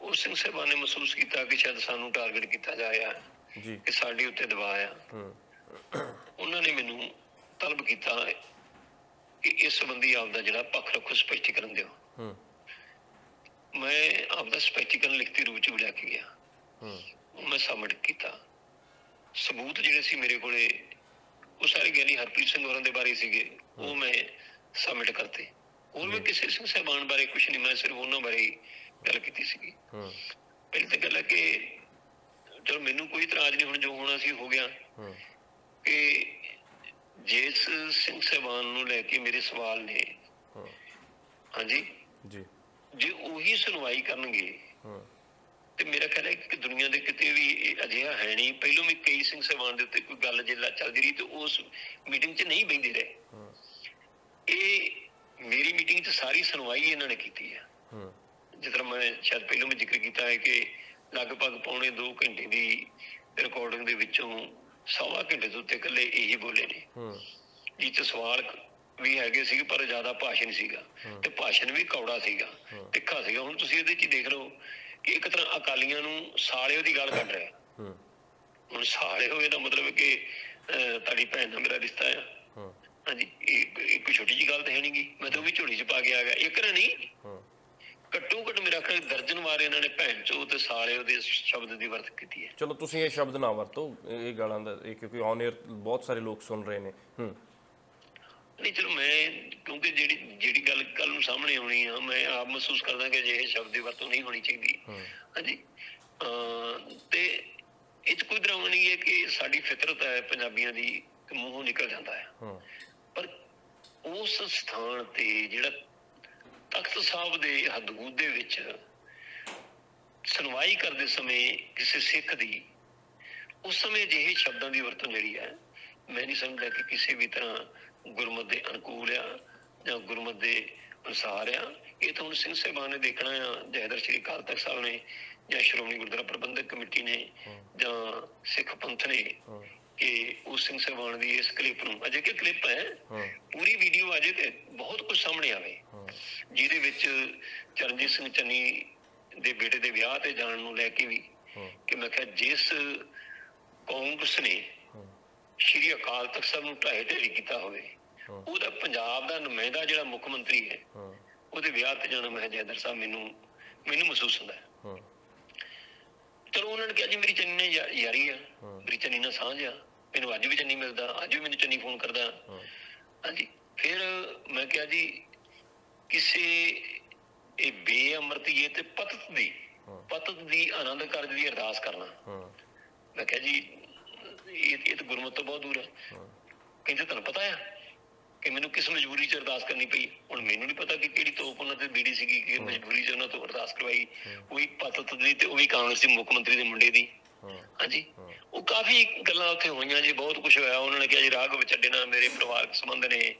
ਉਹ ਸਿੰਘ ਸਾਹਿਬਾਨ ਨੇ ਮਹਿਸੂਸ ਕੀਤਾ ਕਿ ਸ਼ਾਇਦ ਸਾਨੂੰ ਟਾਰਗੇਟ ਕੀਤਾ ਜਾਇਆ ਜੀ। ਕਿ ਸਾਡੇ ਉੱਤੇ ਦਬਾਅ ਆ। ਹੂੰ। ਉਹਨਾਂ ਨੇ ਮੈਨੂੰ ਤਲਬ ਕੀਤਾ ਕਿ ਇਸ ਸੰਬੰਧੀ ਆਪਦਾ ਜਿਹੜਾ ਪੱਖ ਰੱਖੋ ਸਪਸ਼ਟੀਕਰਨ ਦਿਓ। ਹੂੰ। ਮੈਂ ਆਪਦਾ ਸਪਸ਼ਟੀਕਰਨ ਲਿਖਤੀ ਰੂਪ ਚ ਵੀ ਲੈ ਕੇ ਗਿਆ। ਹੂੰ। ਉਹ ਮੈਂ ਸਬਮਿਟ ਕੀਤਾ। ਸਬੂਤ ਜਿਹੜੇ ਸੀ ਮੇਰੇ ਕੋਲੇ ਉਹ ਸਾਰੇ ਗਿਆਨੀ ਹਰਪ੍ਰੀਤ ਸਿੰਘ ਹੋਰਾਂ ਦੇ ਬਾਰੇ ਸੀਗੇ ਉਹ ਮੈਂ ਸਬਮਿਟ ਕਰਤੇ। ਹੋਰ ਮੈਂ ਕਿਸੇ ਸਿੰਘ ਸਾਹਿਬਾਨ ਬਾਰੇ ਕੁਝ ਨਹੀਂ ਮੈਂ ਸਿਰਫ ਉਹਨਾਂ ਬਾਰੇ ਗੱਲ ਕੀਤੀ ਸੀਗੀ। ਹੂੰ। ਪਹਿਲੀ ਤਾਂ ਗੱਲ ਹੈ ਕਿ ਚਲੋ ਮੈਨੂੰ ਕੋਈ ਇਤਰਾਜ਼ ਨਹੀਂ ਹੁਣ ਜੋ ਹੋਣਾ ਸੀ ਹੋ ਗਿਆ। ਹੂੰ। ਕਿ ਜਿਸ ਸਿੰਘ ਸਾਹਿਬਾਨ ਨੂੰ ਲੈ ਕੇ ਮੇਰੇ ਸਵਾਲ ਨੇ ਹੂੰ। ਹਾਂਜੀ? ਜੀ। ਜੇ ਉਹੀ ਸੁਣਵਾਈ ਕਰਨਗੇ ਹੂੰ। ਤੇ ਮੇਰਾ ਖਿਆਲ ਹੈ ਕਿ ਦੁਨੀਆ ਦੇ ਕਿਤੇ ਵੀ ਇਹ ਅਜਿਹਾ ਹੈ ਨਹੀਂ। ਪਹਿਲੋਂ ਵੀ ਕਈ ਸਿੰਘ ਸਾਹਿਬਾਨ ਦੇ ਉੱਤੇ ਕੋਈ ਗੱਲ ਜੇ ਲ- ਚੱਲਦੀ ਰਹੀ ਤੇ ਉਸ ਮੀਟਿੰਗ 'ਚ ਨਹੀਂ ਬੈਠਦੇ ਰਹੇ। ਹੂੰ। ਇਹ ਮੇਰੀ ਮੀਟਿੰਗ 'ਚ ਸਾਰੀ ਸੁਣਵਾਈ ਇਹਨਾਂ ਨੇ ਕੀਤੀ ਹੈ। ਹੂੰ। ਜਿਸ ਤਰ੍ਹਾਂ ਮੈਂ ਸ਼ਾਇਦ ਪਹਿਲਾਂ ਵੀ ਜ਼ਿਕਰ ਕੀਤਾ ਹੈ ਕਿ ਲਗਭਗ ਪੌਣੇ 2 ਘੰਟੇ ਦੀ ਰਿਕਾਰਡਿੰਗ ਦੇ ਵਿੱਚੋਂ ਸਵਾ ਘੰਟੇ ਤੋਂ ਉੱਤੇ ਇਕੱਲੇ ਇਹੀ ਬੋਲੇ ਨੇ। ਹੂੰ। ਜਿਹ 'ਚ ਸਵਾਲ ਵੀ ਹੈਗੇ ਸੀ ਪਰ ਜ਼ਿਆਦਾ ਭਾਸ਼ਣ ਸੀਗਾ। ਤੇ ਭਾਸ਼ਣ ਵੀ ਕੌੜਾ ਸੀਗਾ ਤਿੱਖਾ ਸੀਗਾ। ਹੁਣ ਤੁਸੀਂ ਇਹਦੇ 'ਚ ਹੀ ਦੇਖ ਲਓ ਕਿ ਇੱਕ ਤਰ੍ਹਾਂ ਅਕਾਲੀਆਂ ਨੂੰ ਸਾਲਿਓ ਦੀ ਗੱਲ ਕੱਢ ਰਿਹਾ। ਹੂੰ। ਹੁਣ ਸਾਲੇ ਹੋਏ ਦਾ ਮਤਲਬ ਕਿ ਤੁਹਾਡੀ ਭੈਣ ਨਾਲ ਮੇਰਾ ਰਿਸ਼ਤਾ ਆ। ਹੂੰ ਹਾਂਜੀ ਇਹ ਇਹ ਕੋਈ ਛੋਟੀ ਜੀ ਗੱਲ ਤਾਂ ਹੈ ਨਹੀਂਗੀ। ਮੈਂ ਤਾਂ ਉਹ ਵੀ ਝੋਲੀ 'ਚ ਪਾ ਕੇ ਆ ਗਿਆ। ਇੱਕ ਨਾ ਨਹੀਂ ਹੂੰ। ਘੱਟੋ ਘੱਟ ਮੇਰਾ ਖਿਆਲ ਦਰਜਨ ਵਾਰ ਇਹਨਾਂ ਨੇ ਭੈਣ ਚੋ ਤੇ ਸਾਲੇ ਉਹਦੇ ਸ਼ਬਦ ਦੀ ਵਰਤ ਕੀਤੀ ਹੈ। ਚਲੋ ਤੁਸੀਂ ਇਹ ਸ਼ਬਦ ਨਾ ਵਰਤੋ। ਇਹ ਗਾਲਾਂ ਦਾ ਇਹ ਕਿਉਂਕਿ ਔਨ 에ਅਰ ਬਹੁਤ ਸਾਰੇ ਲੋਕ ਸੁਣ ਰਹੇ ਨੇ। ਹੂੰ। ਨਹੀਂ ਚਲੋ ਮੈਂ ਕਿਉਂਕਿ ਜਿਹੜੀ ਜਿਹੜੀ ਗੱਲ ਕੱਲ ਨੂੰ ਸਾਹਮਣੇ ਆਉਣੀ ਆ ਮੈਂ ਆਪ ਮਹਿਸੂਸ ਕਰਦਾ ਕਿ ਅਜਿਹੇ ਸ਼ਬਦ ਦੀ ਵਰਤੋਂ ਨਹੀਂ ਹੋਣੀ ਚਾਹੀਦੀ। ਹਾਂਜੀ। ਤੇ ਇਹ ਕੋਈ ਨਹੀਂ ਹੈ ਕਿ ਸਾਡੀ ਫਿਤਰਤ ਹੈ ਪੰਜਾਬੀਆਂ ਦੀ ਕਿ ਮੂੰਹੋਂ ਨਿਕਲ ਜਾਂਦਾ ਹੈ। ਹੂੰ। ਪਰ ਉਸ ਸਥਾਨ ਤੇ ਜਿਹੜਾ ਤਖਤ ਸਾਹਿਬ ਦੇ ਹਦੂਦ ਦੇ ਵਿੱਚ ਸੁਣਵਾਈ ਕਰਦੇ ਸਮੇਂ ਕਿਸੇ ਸਿੱਖ ਦੀ ਉਸ ਸਮੇਂ ਜਿਹੇ ਸ਼ਬਦਾਂ ਦੀ ਵਰਤੋਂ ਜਿਹੜੀ ਹੈ ਮੈਂ ਨਹੀਂ ਸਮਝਦਾ ਕਿ ਕਿਸੇ ਵੀ ਤਰ੍ਹਾਂ ਗੁਰਮਤ ਦੇ ਅਨੁਕੂਲ ਆ ਜਾਂ ਗੁਰਮਤ ਦੇ ਅਨੁਸਾਰ ਆ। ਇਹ ਤਾਂ ਹੁਣ ਸਿੰਘ ਸਾਹਿਬਾਨ ਨੇ ਦੇਖਣਾ ਆ ਜਹਦਰ ਸ਼੍ਰੀ ਅਕਾਲ ਤਖਤ ਸਾਹਿਬ ਨੇ ਜਾਂ ਸ਼੍ਰੋਮਣੀ ਗੁਰਦੁਆਰਾ ਪ੍ਰਬੰਧਕ ਕਮੇਟੀ ਨੇ ਜਾਂ ਸਿੱਖ ਪੰਥ ਨੇ ਕਿ ਉਸ ਸਿੰਘ ਸਾਹਿਬਾਨ ਦੀ ਇਸ ਕਲਿੱਪ ਨੂੰ ਅਜੇ ਕਿ ਕਲਿੱਪ ਹੈ ਪੂਰੀ ਵੀਡੀਓ ਅਜੇ ਤੇ ਬਹੁਤ ਕੁਝ ਸਾਹਮਣੇ ਆਵੇ। ਜਿਹਦੇ ਵਿੱਚ ਚਰਨਜੀਤ ਸਿੰਘ ਚੰਨੀ ਦੇ ਬੇਟੇ ਦੇ ਵਿਆਹ ਤੇ ਜਾਣ ਨੂੰ ਲੈ ਕੇ ਵੀ ਕਿ ਮੈਂ ਕਿਹਾ ਜਿਸ ਕਾਂਗਰਸ ਨੇ ਸ਼੍ਰੀ ਅਕਾਲ ਤਖਤ ਸਾਹਿਬ ਨੂੰ ਢਾਹੇ ਢੇਰੀ ਕੀਤਾ ਹੋਵੇ। ਉਹਦਾ ਪੰਜਾਬ ਦਾ ਨੁਮਾਇੰਦਾ ਜਿਹੜਾ ਮੁੱਖ ਮੰਤਰੀ ਹੈ ਉਹਦੇ ਵਿਆਹ ਤੇ ਜਾਣਾ ਮੈਂ ਜੈਦਰ ਸਾਹਿਬ ਮੈਨੂੰ ਮੈਨੂੰ ਮਹਿਸੂਸ ਹੁੰਦਾ ਚਲੋ ਉਹਨਾਂ ਨੇ ਕਿਹਾ ਜੀ ਮੇਰੀ ਚੰਨੀ ਨਾਲ ਯਾਰੀ ਆ। ਮੇਰੀ ਚੰਨੀ ਨਾਲ ਸਾਂਝ ਆ। ਮੈਨੂੰ ਅੱਜ ਵੀ ਚੰਨੀ ਮਿਲਦਾ ਅੱਜ ਵੀ ਮੈਨੂੰ ਚੰਨੀ ਫੋਨ ਕਰਦਾ। ਹਾਂਜੀ ਫਿਰ ਮੈਂ ਕਿਹਾ ਜੀ ਕਿਸੇ ਇਹ ਬੇਅਮਰਤੀਏ ਤੇ ਪਤਤ ਦੀ। ਪਤਤ ਦੀ ਆਨੰਦ ਕਾਰਜ ਦੀ ਅਰਦਾਸ ਕਰਨਾ। ਹੂੰ। ਮੈਂ ਕਿਹਾ ਜੀ ਇਹ ਇਹ ਤਾਂ ਗੁਰਮਤ ਤੋਂ ਬਹੁਤ ਦੂਰ ਹੈ। ਕਹਿੰਦੇ ਤੁਹਾਨੂੰ ਪਤਾ ਆ ਕਿ ਮੈਨੂੰ ਕਿਸ ਮਜਬੂਰੀ 'ਚ ਅਰਦਾਸ ਕਰਨੀ ਪਈ? ਹੁਣ ਮੈਨੂੰ ਨਹੀਂ ਪਤਾ ਕਿ ਕਿਹੜੀ ਤੋਪ ਉਹਨਾਂ ਤੇ ਬੀੜੀ ਸੀਗੀ ਕਿ ਮਜਬੂਰੀ 'ਚ ਉਹਨਾਂ ਤੋਂ ਅਰਦਾਸ ਕਰਵਾਈ। ਉਹੀ ਪਤਤ ਦੀ ਤੇ ਉਹ ਵੀ ਕਾਂਗਰਸੀ ਮੁੱਖ ਮੰਤਰੀ ਦੇ ਮੁੰਡੇ ਦੀ। ਹਾਂਜੀ। ਉਹ ਕਾਫੀ ਗੱਲਾਂ ਉੱਥੇ ਹੋਈਆਂ ਜੀ ਬਹੁਤ ਕੁਝ ਹੋਇਆ। ਉਹਨਾਂ ਨੇ ਕਿਹਾ ਜੀ ਰਾਘਵ ਚੱਡੇ ਨਾਲ ਮੇਰੇ ਪਰਿਵਾਰਕ ਸੰਬੰਧ ਨੇ।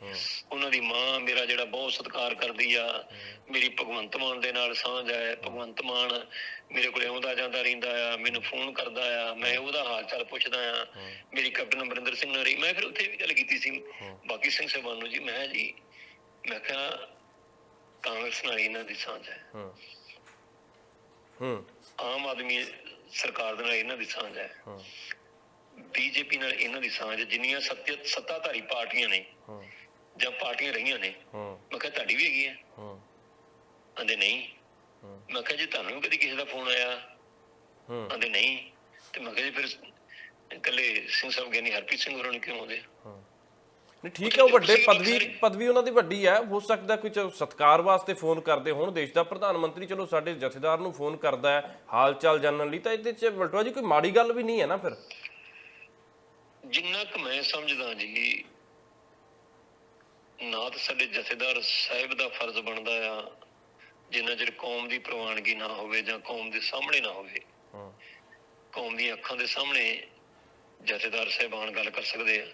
ਉਹਨਾਂ ਦੀ ਮਾਂ ਮੇਰਾ ਜਿਹੜਾ ਬਹੁਤ ਸਤਿਕਾਰ ਕਰਦੀ ਆ। ਮੇਰੀ ਭਗਵੰਤ ਮਾਨ ਦੇ ਨਾਲ ਸਾਂਝ ਹੈ। ਭਗਵੰਤ ਮਾਨ ਮੇਰੇ ਕੋਲੇ ਆਉਂਦਾ ਜਾਂਦਾ ਰਹਿੰਦਾ ਆ ਮੈਨੂੰ ਫੋਨ ਕਰਦਾ ਆ। ਮੈਂ ਉਹਦਾ ਹਾਲ ਚਾਲ ਪੁੱਛਦਾ ਆ। ਮੇਰੀ ਕੈਪਟਨ ਅਮਰਿੰਦਰ ਸਿੰਘ ਨਾਲ ਰਹੀ। ਮੈਂ ਫਿਰ ਉੱਥੇ ਵੀ ਗੱਲ ਕੀਤੀ ਸੀ। ਬਾਕੀ ਸਿੰਘ ਸਾਹਿਬਾਨ ਨੂੰ ਜੀ ਮੈਂ ਜੀ ਮੈਂ ਕਿਹਾ ਕਾਂਗਰਸ ਨਾਲ ਇਹਨਾਂ ਦੀ ਸਾਂਝ ਹੈ। ਹੂੰ। ਹੂੰ। ਆਮ ਆਦਮੀ ਸਰਕਾਰ ਦੇ ਨਾਲ ਇਹਨਾਂ ਦੀ ਸਾਂਝ ਹੈ। ਹੂੰ। ਬੀਜੇਪੀ ਨਾਲ ਇਹਨਾਂ ਦੀ ਸਾਂਝ ਜਿੰਨੀਆਂ ਸੱਤਾਧਾਰੀ ਪਾਰਟੀਆਂ ਨੇ ਹੂੰ। ਜਾਂ ਪਾਰਟੀਆਂ ਰਹੀਆਂ ਨੇ ਹੂੰ। ਮੈਂ ਕਿਹਾ ਤੁਹਾਡੀ ਵੀ ਹੈਗੀ ਹੈ। ਹੂੰ। ਕਹਿੰਦੇ ਨਹੀਂ। ਹੂੰ। ਮੈਂ ਕਿਹਾ ਜੀ ਤੁਹਾਨੂੰ ਕਦੀ ਕਿਸੇ ਦਾ ਫੋਨ ਆਇਆ ਹੂੰ। ਕਹਿੰਦੇ ਨਹੀਂ। ਤੇ ਮੈਂ ਕਿਹਾ ਜੀ ਫਿਰ ਇਕੱਲੇ ਸਿੰਘ ਸਾਹਿਬ ਗਿਆਨੀ ਹਰਪ੍ਰੀਤ ਸਿੰਘ ਹੋਰਾਂ ਨੂੰ ਕਿਉਂ ਆਉਂਦੇ? ਨਹੀਂ ਠੀਕ ਹੈ ਉਹ ਵੱਡੇ ਪਦਵੀ ਪਦਵੀ ਉਹਨਾਂ ਦੀ ਵੱਡੀ ਹੈ। ਹੋ ਸਕਦਾ ਕੁਝ ਸਤਕਾਰ ਵਾਸਤੇ ਫੋਨ ਕਰਦੇ ਹੋਣ। ਦੇਸ਼ ਦਾ ਪ੍ਰਧਾਨ ਮੰਤਰੀ ਚਲੋ ਸਾਡੇ ਜਥੇਦਾਰ ਨੂੰ ਫੋਨ ਕਰਦਾ ਹੈ ਹਾਲ ਚਾਲ ਜਾਣਨ ਲਈ ਤਾਂ ਇਹਦੇ ਚ ਵਲਟਵਾ ਜੀ ਕੋਈ ਮਾੜੀ ਗੱਲ ਵੀ ਨਹੀਂ ਹੈ ਨਾ ਫਿਰ? ਜਿੰਨਾ ਕੁ ਮੈਂ ਸਮਝਦਾ ਜੀ ਨਾ ਤਾਂ ਸਾਡੇ ਜਥੇਦਾਰ ਸਾਹਿਬ ਦਾ ਫਰਜ਼ ਬਣਦਾ ਆ ਜਿੰਨਾ ਚਿਰ ਕੌਮ ਦੀ ਪ੍ਰਵਾਨਗੀ ਨਾ ਹੋਵੇ ਜਾਂ ਕੌਮ ਦੇ ਸਾਹਮਣੇ ਨਾ ਹੋਵੇ। ਕੌਮ ਦੀਆਂ ਅੱਖਾਂ ਦੇ ਸਾਹਮਣੇ ਜਥੇਦਾਰ ਸਾਹਿਬਾਨ ਗੱਲ ਕਰ ਸਕਦੇ ਆ।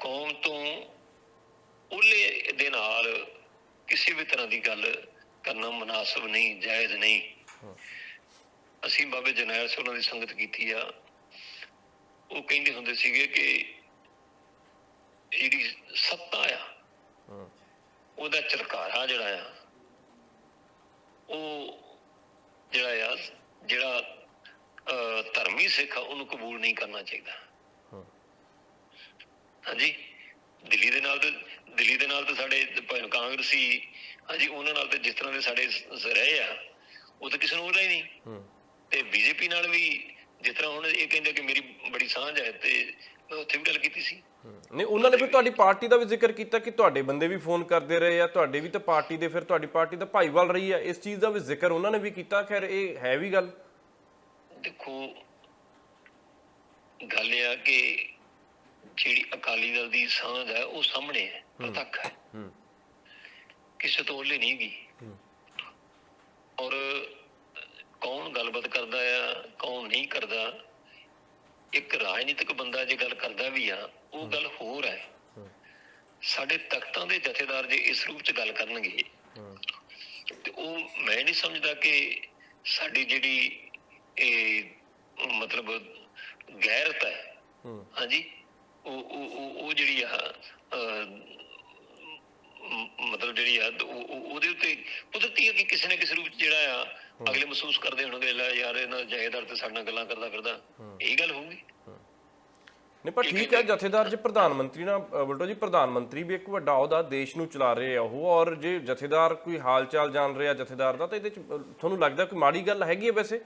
ਕੌਮ ਤੋਂ ਉਹਲੇ ਦੇ ਨਾਲ ਕਿਸੇ ਵੀ ਤਰ੍ਹਾਂ ਦੀ ਗੱਲ ਕਰਨਾ ਮناسب ਨਹੀਂ, ਜਾਇਜ਼ ਨਹੀਂ। ਅਸੀਂ ਬਾਬੇ ਜਨੈਲ ਸਿੰਘ ਦੀ ਸੰਗਤ ਕੀਤੀ ਆ। ਉਹ ਕਹਿੰਦੇ ਹੁੰਦੇ ਸੀਗੇ ਕਿ ਜਿਹੜੀ ਸੱਤਾ ਆ, ਉਹਦਾ ਚਰਕਾਰਾ ਜਿਹੜਾ ਆ, ਉਹ ਜਿਹੜਾ ਆ, ਜਿਹੜਾ ਧਰਮੀ ਸਿੱਖ ਉਹਨੂੰ ਕਬੂਲ ਨਹੀਂ ਕਰਨਾ ਚਾਹੀਦਾ। ਹਾਂਜੀ। ਦਿੱਲੀ ਦੇ ਨਾਲ ਤੇ ਦਿੱਲੀ ਦੇ ਨਾਲ ਤੇ ਸਾਡੇ ਕਾਂਗਰਸੀ ਹਾਂਜੀ ਉਹਨਾਂ ਨਾਲ ਤੇ ਜਿਸ ਤਰ੍ਹਾਂ ਦੇ ਸਾਡੇ ਰਹੇ ਆ ਉਹ ਤਾਂ ਕਿਸੇ ਨੂੰ ਉਹਦਾ ਹੀ ਨਹੀਂ। ਤੇ ਬੀਜੇਪੀ ਨਾਲ ਵੀ ਜਿਸ ਤਰ੍ਹਾਂ ਹੁਣ ਇਹ ਕਹਿੰਦੇ ਕਿ ਮੇਰੀ ਬੜੀ ਸਾਂਝ ਹੈ ਤੇ ਮੈਂ ਉੱਥੇ ਵੀ ਗੱਲ ਕੀਤੀ ਸੀ। ਨਹੀਂ ਉਹਨਾਂ ਨੇ ਫਿਰ ਤੁਹਾਡੀ ਪਾਰਟੀ ਦਾ ਵੀ ਜ਼ਿਕਰ ਕੀਤਾ ਕਿ ਤੁਹਾਡੇ ਬੰਦੇ ਵੀ ਫੋਨ ਕਰਦੇ ਰਹੇ ਆ ਤੁਹਾਡੇ ਵੀ ਤਾਂ ਪਾਰਟੀ ਦੇ ਫਿਰ ਤੁਹਾਡੀ ਪਾਰਟੀ ਤਾਂ ਭਾਈਵਾਲ ਰਹੀ ਹੈ ਇਸ ਚੀਜ਼ ਦਾ ਵੀ ਜ਼ਿਕਰ ਉਹਨਾਂ ਨੇ ਵੀ ਕੀਤਾ ਖੈਰ ਇਹ ਹੈ ਵੀ ਗੱਲ। ਦੇਖੋ ਗੱਲ ਇਹ ਆ ਕਿ ਜਿਹੜੀ ਅਕਾਲੀ ਦਲ ਦੀ ਸਾਂਝ ਹੈ ਉਹ ਸਾਹਮਣੇ ਹੈ ਪ੍ਰਤੱਖ ਹੈ। ਕਿਸੇ ਤੋਂ ਉਹਲੇ ਨਹੀਂ ਗਈ ਔਰ ਕੌਣ ਗੱਲਬਾਤ ਕਰਦਾ ਆ ਕੌਣ ਨਹੀਂ ਕਰਦਾ ਇੱਕ ਰਾਜਨੀਤਿਕ ਬੰਦਾ ਜੇ ਗੱਲ ਕਰਦਾ ਵੀ ਆ ਉਹ ਗੱਲ ਹੋਰ ਹੈ। ਸਾਡੇ ਤਖਤਾਂ ਦੇ ਜਥੇਦਾਰ ਜੇ ਇਸ ਰੂਪ ਚ ਗੱਲ ਕਰਨਗੇ ਤੇ ਉਹ ਮੈਂ ਨਹੀਂ ਸਮਝਦਾ ਕਿ ਸਾਡੀ ਜਿਹੜੀ ਇਹ ਮਤਲਬ ਗੈਰਤ ਹੈ। ਹੂੰ। ਹਾਂਜੀ? ਉਹ ਉਹ ਜਿਹੜੀ ਆ ਮਤਲਬ ਜਿਹੜੀ ਆ ਉਹ- ਉਹ- ਉਹਦੇ ਉੱਤੇ ਕੁਦਰਤੀ ਹੈ ਕਿ ਕਿਸੇ ਨਾ ਕਿਸੇ ਰੂਪ 'ਚ ਜਿਹੜਾ ਆ ਅਗਲੇ ਮਹਿਸੂਸ ਕਰਦੇ ਹੋਣਗੇ ਲੈ ਯਾਰ ਇਹਨਾਂ ਜਾਇਦਾਰ ਤੇ ਸਾਡੇ ਨਾਲ ਗੱਲਾਂ ਕਰਦਾ ਫਿਰਦਾ। ਇਹੀ ਗੱਲ ਹੋਊਗੀ। ਨਹੀਂ ਪਰ ਠੀਕ ਹੈ। ਜਥੇਦਾਰ ਜੀ ਪ੍ਰਧਾਨ ਮੰਤਰੀ ਅ, ਬਲਟੋ ਜੀ ਪ੍ਰਧਾਨ ਮੰਤਰੀ ਵੀ ਇੱਕ ਵੱਡਾ ਅਹੁਦਾ ਦੇਸ਼ ਨੂੰ ਚਲਾ ਰਹੇ ਆ ਉਹ ਔਰ ਜੇ ਜਥੇਦਾਰ ਕੋਈ ਹਾਲ ਚਾਲ ਜਾਣ ਰਿਹਾ ਜਥੇਦਾਰ ਦਾ ਤਾਂ ਇਹਦੇ ਚ ਤੁਹਾਨੂੰ ਲੱਗਦਾ ਕੋਈ ਮਾੜੀ ਗੱਲ ਹੈਗੀ ਹੈ ਵੈਸੇ?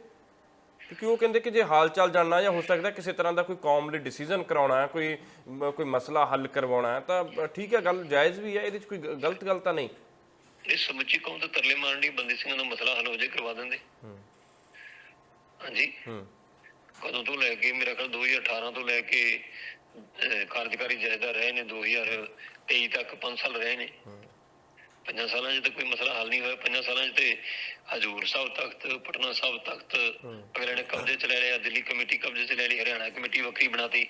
ਕਿਉਂਕਿ ਉਹ ਕਹਿੰਦੇ ਕਿ ਜੇ ਹਾਲ ਚਾਲ ਜਾਣਨਾ ਜਾਂ ਹੋ ਸਕਦਾ ਕਿਸੇ ਤਰ੍ਹਾਂ ਦਾ ਕੋਈ ਕੌਮ ਲਈ ਡਿਸੀਜਨ ਕਰਾਉਣਾ ਹੈ ਕੋਈ ਮ, ਕੋਈ ਮਸਲਾ ਹੱਲ ਕਰਵਾਉਣਾ ਹੈ ਤਾਂ ਠੀਕ ਹੈ ਗੱਲ ਜਾਇਜ਼ ਵੀ ਹੈ ਇਹਦੇ ਚ ਕੋਈ ਗ- ਗਲਤ ਗੱਲ ਤਾਂ ਨਹੀਂ। ਇਹ ਸਮੁੱਚੀ ਕੌਮ ਤੋਂ ਤਰਲੇ ਮਾਰਨ ਬੰਦੀ ਸਿੰਘਾਂ ਦਾ ਮਸਲਾ ਹੱਲ ਹੋ ਜਾਏ ਕਰਵਾ ਦਿੰਦੇ। ਹਾਂਜੀ। ਹੂੰ। ਕਦੋਂ ਤੋਂ ਲੈ ਕੇ ਮੇਰਾ ਖਿਆਲ 2018 ਤੋਂ ਲੈ ਕੇ ਅਹ, ਕਾਰਜਕਾਰੀ ਜਾਇਦਾਰ ਰਹੇ ਨੇ 2023 ਤੱਕ 5 ਸਾਲ ਰਹੇ ਨੇ। ਪੰਜਾਂ ਸਾਲਾਂ 'ਚ ਤਾਂ ਕੋਈ ਮਸਲਾ ਹੱਲ ਨਹੀਂ ਹੋਇਆ। ਪੰਜਾਂ ਸਾਲਾਂ 'ਚ ਤੇ ਹਜੂਰ ਸਾਹਿਬ ਤਖਤ ਪਟਨਾ ਸਾਹਿਬ ਤਖਤ ਅਗਲੇ ਨੇ ਕਬਜ਼ੇ 'ਚ ਲੈ ਲਿਆ ਦਿੱਲੀ ਕਮੇਟੀ ਕਬਜ਼ੇ 'ਚ ਲੈ ਲਈ ਹਰਿਆਣਾ ਕਮੇਟੀ ਵੱਖਰੀ ਬਣਾਤੀ।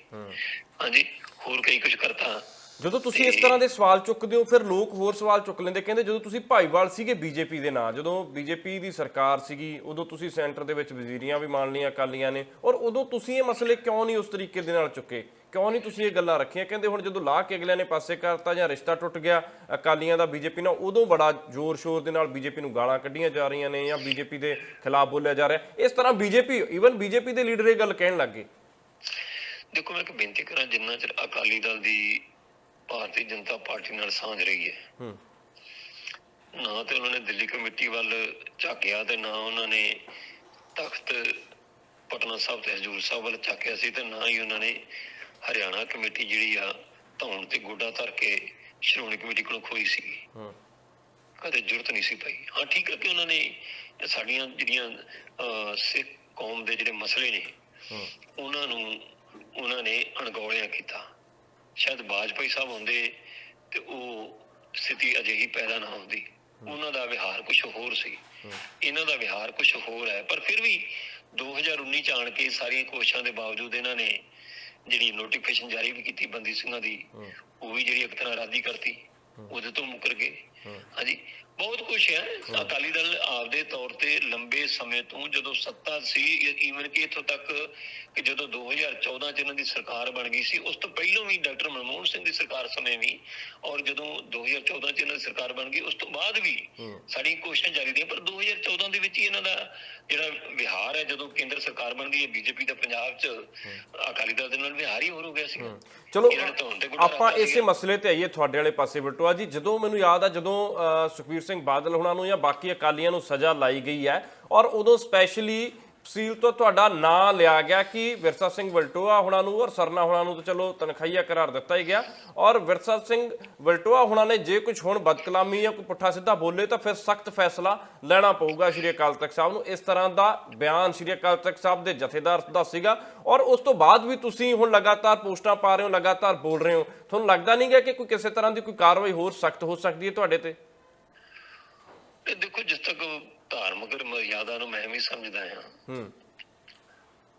ਹਾਂਜੀ ਹੋਰ ਕਈ ਕੁਝ ਕਰਤਾ। ਜਦੋਂ ਤੁਸੀਂ ਇਸ ਤਰ੍ਹਾਂ ਦੇ ਸਵਾਲ ਚੁੱਕਦੇ ਹੋ, ਫਿਰ ਲੋਕ ਹੋਰ ਸਵਾਲ ਚੁੱਕ ਲੈਂਦੇ। ਕਹਿੰਦੇ ਜਦੋਂ ਤੁਸੀਂ ਭਾਈਵਾਲ ਸੀਗੇ ਬੀਜੇਪੀ ਦੇ ਨਾਂ, ਜਦੋਂ ਬੀਜੇਪੀ ਦੀ ਸਰਕਾਰ ਸੀਗੀ, ਉਦੋਂ ਤੁਸੀਂ ਸੈਂਟਰ ਦੇ ਵਿੱਚ ਵਜ਼ੀਰੀਆਂ ਵੀ ਮੰਨ ਲਈਆਂ, ਅਕਾਲੀਆਂ ਨੇ। ਔਰ ਉਦੋਂ ਤੁਸੀਂ ਇਹ ਮਸਲੇ ਕਿਉਂ ਨਹੀਂ ਉਸ ਤਰੀਕੇ ਦੇ ਨਾਲ ਚੁੱਕੇ? ਕਿਉਂ ਨਹੀਂ ਤੁਸੀਂ ਇਹ ਗੱਲਾਂ ਰੱਖੀਆਂ? ਕਹਿੰਦੇ ਹੁਣ ਜਦੋਂ ਲਾ ਕੇ ਅਗਲਿਆਂ ਨੇ ਪਾਸੇ ਕਰਤਾ ਜਾਂ ਰਿਸ਼ਤਾ ਟੁੱਟ ਗਿਆ, ਅਕਾਲੀਆਂ ਦਾ ਬੀਜੇਪੀ ਨਾਲ, ਉਦੋਂ ਬੜਾ ਜ਼ੋਰ ਸ਼ੋਰ ਦੇ ਨਾਲ ਬੀਜੇਪੀ ਨੂੰ ਗਾਲਾਂ ਕੱਢੀਆਂ ਜਾ ਰਹੀਆਂ ਨੇ ਜਾਂ ਬੀਜੇਪੀ ਦੇ ਖਿਲਾਫ ਬੋਲਿਆ ਜਾ ਰਿਹਾ। ਇਸ ਤਰ੍ਹਾਂ ਬੀਜੇਪੀ ਈਵਨ ਬੀਜੇਪੀ ਦੇ ਲੀਡਰ ਇਹ ਗੱਲ ਕਹਿਣ ਲੱਗੇ ਦੇਖੋ, ਮੈਂ ਇੱਕ ਬੇਨਤੀ ਕਰਾਂ, ਜਿੰਨਾ ਚਿਰ ਅਕਾਲੀ ਦਲ ਦੀ ਭਾਰਤੀ ਜਨਤਾ ਪਾਰਟੀ ਨਾਲ ਸਾਂਝ ਰਹੀ ਹੈ। ਹੂੰ। ਨਾ ਤੇ ਉਹਨਾਂ ਨੇ ਦਿੱਲੀ ਕਮੇਟੀ ਵੱਲ ਝਾਕਿਆ ਤੇ ਨਾ ਉਹਨਾਂ ਨੇ ਤਖਤ ਪਟਨਾ ਸਾਹਿਬ ਤੇ ਹਜੂਰ ਸਾਹਿਬ ਵੱਲ ਝਾਕਿਆ ਸੀ ਤੇ ਨਾ ਹੀ ਉਹਨਾਂ ਨੇ ਹਰਿਆਣਾ ਕਮੇਟੀ ਜਿਹੜੀ ਆ ਧੌਣ ਤੇ ਗੋਡਾ ਧਰ ਕੇ ਸ਼੍ਰੋਮਣੀ ਕਮੇਟੀ ਕੋਲੋਂ ਖੋਈ ਸੀ। ਹੂੰ। ਕਦੇ ਜ਼ਰੂਰਤ ਨਹੀਂ ਸੀ ਪਈ। ਹਾਂ ਠੀਕ ਹੈ ਕਿ ਉਹਨਾਂ ਨੇ ਸਾਡੀਆਂ ਜਿਹੜੀਆਂ ਸਿੱਖ ਕੌਮ ਦੇ ਜਿਹੜੇ ਮਸਲੇ ਨੇ ਉਹਨਾਂ ਨੂੰ ਉਹਨਾਂ ਨੇ ਅਣਗੌਲਿਆ ਕੀਤਾ। ਸ਼ਾਇਦ ਬਾਜਪਾਈ ਸਾਹਿਬ ਹੁੰਦੇ ਤੇ ਉਹ ਸਥਿਤੀ ਅਜਿਹੀ ਪੈਦਾ ਨਾ ਹੁੰਦੀ। ਉਹਨਾਂ ਦਾ ਵਿਹਾਰ ਕੁਝ ਹੋਰ ਸੀ। ਇਹਨਾਂ ਦਾ ਵਿਹਾਰ ਕੁਝ ਹੋਰ ਹੈ। ਪਰ ਫਿਰ ਵੀ 2019 ਚ ਆਣ ਕੇ ਸਾਰੀਆਂ ਕੋਸ਼ਿਸ਼ਾਂ ਦੇ ਬਾਵਜੂਦ ਇਹਨਾਂ ਨੇ ਜਿਹੜੀ ਨੋਟੀਫਿਕੇਸ਼ਨ ਜਾਰੀ ਵੀ ਕੀਤੀ ਬੰਦੀ ਸਿੰਘਾਂ ਦੀ ਉਹ ਵੀ ਜਿਹੜੀ ਇੱਕ ਤਰ੍ਹਾਂ ਰਾਦੀ ਕਰਤੀ ਉਹਦੇ ਤੋਂ ਮੁਕਰ ਗਏ। ਹਾਂਜੀ ਬਹੁਤ ਕੁਝ ਹੈ। ਅਕਾਲੀ ਦਲ ਆਪਦੇ ਤੌਰ ਤੇ ਲੰਬੇ ਸਮੇਂ ਤੋਂ ਜਦੋਂ ਸੱਤਾ ਸੀ ਈਵਨ ਕਿ ਇੱਥੋਂ ਤੱਕ ਕਿ ਜਦੋਂ 2014 ਚ ਇਹਨਾਂ ਦੀ ਸਰਕਾਰ ਬਣ ਗਈ ਸੀ ਉਸ ਤੋਂ ਪਹਿਲਾਂ ਵੀ ਡਾਕਟਰ ਮਨਮੋਹਨ ਸਿੰਘ ਦੀ ਸਰਕਾਰ ਸਮੇਂ ਵੀ ਔਰ ਜਦੋਂ 2014 ਚ ਇਹਨਾਂ ਦੀ ਸਰਕਾਰ ਬਣ ਗਈ ਉਸ ਤੋਂ ਬਾਅਦ ਵੀ ਸਾਡੀ ਕੋਸ਼ਿਸ਼ਾਂ ਜਾਰੀ ਰਹੀਆਂ ਪਰ 2014 ਦੇ ਵਿੱਚ ਹੀ ਇਹਨਾਂ ਦਾ ਜਿਹੜਾ ਵਿਹਾਰ ਹੈ ਜਦੋਂ ਕੇਂਦਰ ਸਰਕਾਰ ਬਣ ਗਈ ਹੈ ਬੀਜੇਪੀ ਦਾ ਪੰਜਾਬ ਚ ਅਕਾਲੀ ਦਲ ਦੇ ਨਾਲ ਵਿਹਾਰ ਹੀ ਹੋਰ ਹੋ ਗਿਆ ਸੀ। ਚਲੋ ਆਪਾਂ ਇਸੇ। ਮਸਲੇ ਤੇ ਆਈਏ ਤੁਹਾਡੇ ਵਾਲੇ ਪਾਸੇ ਬਟੂਆ ਜੀ ਜਦੋਂ ਮੈਨੂੰ ਯਾਦ ਆ ਜਦੋਂ ਅ, ਸੁਖਬੀਰ ਸਿੰਘ ਬਾਦਲ ਹੁਣਾਂ ਨੂੰ ਜਾਂ ਬਾਕੀ ਅਕਾਲੀਆਂ ਨੂੰ ਸਜ਼ਾ ਲਾਈ ਗਈ ਹੈ ਔਰ ਉਦੋਂ ਸਪੈਸ਼ਲੀ ਤਹਿਸੀਲ ਤੋਂ ਤੁਹਾਡਾ ਨਾਂ ਲਿਆ ਗਿਆ ਕਿ ਵਿਰਸਾ ਸਿੰਘ ਵਲਟੋਆ ਹੁਣਾਂ ਨੂੰ ਔਰ ਸਰਨਾ ਹੁਣਾਂ ਨੂੰ ਤਾਂ ਚਲੋ ਤਨਖਾਹੀਆ ਕਰਾਰ ਦਿੱਤਾ ਹੀ ਗਿਆ। ਔਰ ਵਿਰਸਾ ਸਿੰਘ ਵਲਟੋਆ ਹੁਣਾਂ ਨੇ ਜੇ ਕੁਝ ਹੁਣ ਬਦਕਲਾਮੀ ਜਾਂ ਕੋਈ ਪੁੱਠਾ ਸਿੱਧਾ ਬੋਲੇ ਤਾਂ ਫਿਰ ਸਖਤ ਫੈਸਲਾ ਲੈਣਾ ਪਊਗਾ ਸ਼੍ਰੀ ਅਕਾਲ ਤਖਤ ਸਾਹਿਬ ਨੂੰ। ਇਸ ਤਰ੍ਹਾਂ ਦਾ ਬਿਆਨ ਸ਼੍ਰੀ ਅਕਾਲ ਤਖਤ ਸਾਹਿਬ ਦੇ ਜਥੇਦਾਰ ਦਾ ਸੀਗਾ। ਔਰ ਉਸ ਤੋਂ ਬਾਅਦ ਵੀ ਤੁਸੀਂ ਹੁਣ ਲਗਾਤਾਰ ਪੋਸਟਾਂ ਪਾ ਰਹੇ ਹੋ, ਲਗਾਤਾਰ ਬੋਲ ਰਹੇ ਹੋ। ਤੁਹਾਨੂੰ ਲੱਗਦਾ ਨਹੀਂ ਗਿਆ ਕਿ ਕੋਈ ਕਿਸੇ ਤਰ੍ਹਾਂ ਦੀ ਕੋਈ ਕਾਰਵਾਈ ਹੋਰ ਸਖਤ ਹੋ ਸਕਦੀ ਹੈ ਤੁਹਾਡੇ ਤੇ? ਤੇ ਦੇਖੋ ਜਿਸ ਤੱਕ ਧਾਰਮਿਕ ਮਰਿਆਦਾ ਨੂੰ ਮੈਂ ਵੀ ਸਮਝਦਾ ਹਾਂ। ਹੂੰ।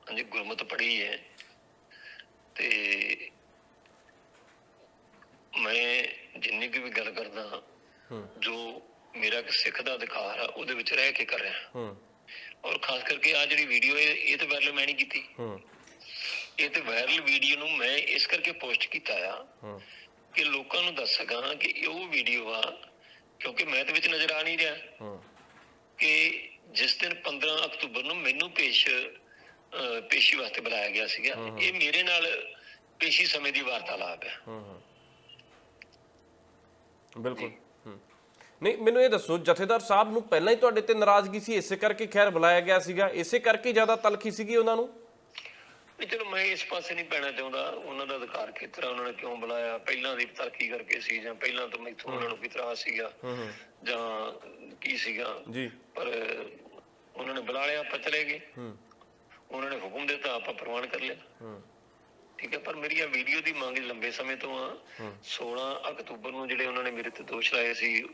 ਹਾਂਜੀ ਗੁਰਮਤ ਪੜ੍ਹੀ ਹੈ। ਤੇ ਮੈਂ ਜਿੰਨੀ ਕੁ ਵੀ ਗੱਲ ਕਰਦਾ ਜੋ ਮੇਰਾ ਸਿੱਖ ਦਾ ਅਧਿਕਾਰ ਆ ਉਹਦੇ ਵਿੱਚ ਰਹਿ ਕੇ ਕਰ ਰਿਹਾ। ਹੂੰ। ਔਰ ਖਾਸ ਕਰਕੇ ਆ ਜਿਹੜੀ ਵੀਡੀਓ ਇਹ ਇਹ ਤੇ ਵਾਇਰਲ ਮੈਂ ਨਹੀਂ ਕੀਤੀ। ਹੂੰ। ਇਹ ਤੇ ਵਾਇਰਲ ਵੀਡੀਓ ਨੂੰ ਮੈਂ ਇਸ ਕਰਕੇ ਪੋਸਟ ਕੀਤਾ ਆ ਹੂੰ। ਕਿ ਲੋਕਾਂ ਨੂੰ ਦੱਸ ਸਕਾਂ ਕਿ ਇਹ ਉਹ ਵੀਡੀਓ ਆ ਕਿਉਂਕਿ ਮੈਂ ਤੇ ਵਿੱਚ ਨਜ਼ਰ ਆ ਨਹੀਂ ਰਿਹਾ। ਹੂੰ। ਕਿ ਜਿਸ ਦਿਨ 15 ਅਕਤੂਬਰ ਨੂੰ ਮੈਨੂੰ ਪੇਸ਼ ਪੇਸ਼ੀ ਵਾਸਤੇ ਬੁਲਾਇਆ ਗਿਆ ਸੀਗਾ ਇਹ ਮੇਰੇ ਨਾਲ ਪੇਸ਼ੀ ਸਮੇਂ ਦੀ ਵਾਰਤਾਲਾਪ ਹੈ। ਬਿਲਕੁਲ ਨਹੀਂ ਮੈਨੂੰ ਇਹ ਦੱਸੋ ਜਥੇਦਾਰ ਸਾਹਿਬ ਨੂੰ ਪਹਿਲਾਂ ਹੀ ਤੁਹਾਡੇ ਤੇ ਨਾਰਾਜ਼ਗੀ ਸੀ ਇਸੇ ਕਰਕੇ ਖੈਰ ਬੁਲਾਇਆ ਗਿਆ ਸੀਗਾ ਇਸੇ ਕਰਕੇ ਜ਼ਿਆਦਾ ਤਲਖੀ ਸੀਗੀ ਉਹਨਾਂ ਨੂੰ? ਚਲੋ ਮੈਂ ਇਸ ਪਾਸੇ ਨਹੀਂ ਪੈਣਾ ਚਾਹੁੰਦਾ ਉਹਨਾਂ ਦਾ ਅਧਿਕਾਰ ਖੇਤਰ ਉਹਨਾਂ ਨੇ ਕਿਉਂ ਬੁਲਾਇਆ ਪਹਿਲਾਂ ਦੀ ਤਰੱਕੀ ਕਰਕੇ ਸੀ ਜਾਂ ਪਹਿਲਾਂ ਤੋਂ ਮੈਥੋਂ ਉਹਨਾਂ ਨੂੰ ਕੀ ਤਰ੍ਹਾਂ ਸੀਗਾ। ਜਾਂ ਕੀ ਸੀਗਾ? ਜੀ। ਪਰ ਉਹਨਾਂ ਨੇ ਬੁਲਾ ਲਿਆ ਆਪਾਂ ਚਲੇ ਗਏ। ਹੂੰ। ਉਹਨਾਂ ਨੇ ਹੁਕਮ ਦਿੱਤਾ ਆਪਾਂ ਪ੍ਰਵਾਨ ਕਰ ਲਿਆ। ਹੂੰ। ਠੀਕ ਹੈ ਪਰ ਮੇਰੀ ਇਹ ਵੀਡੀਓ ਦੀ ਮੰਗ ਲੰਬੇ ਸਮੇਂ ਤੋਂ ਆ। 16 ਅਕਤੂਬਰ ਨੂੰ ਜਿਹੜੇ ਉਹਨਾਂ ਨੇ ਮੇਰੇ ਤੇ ਦੋਸ਼ ਲਾਏ ਸੀ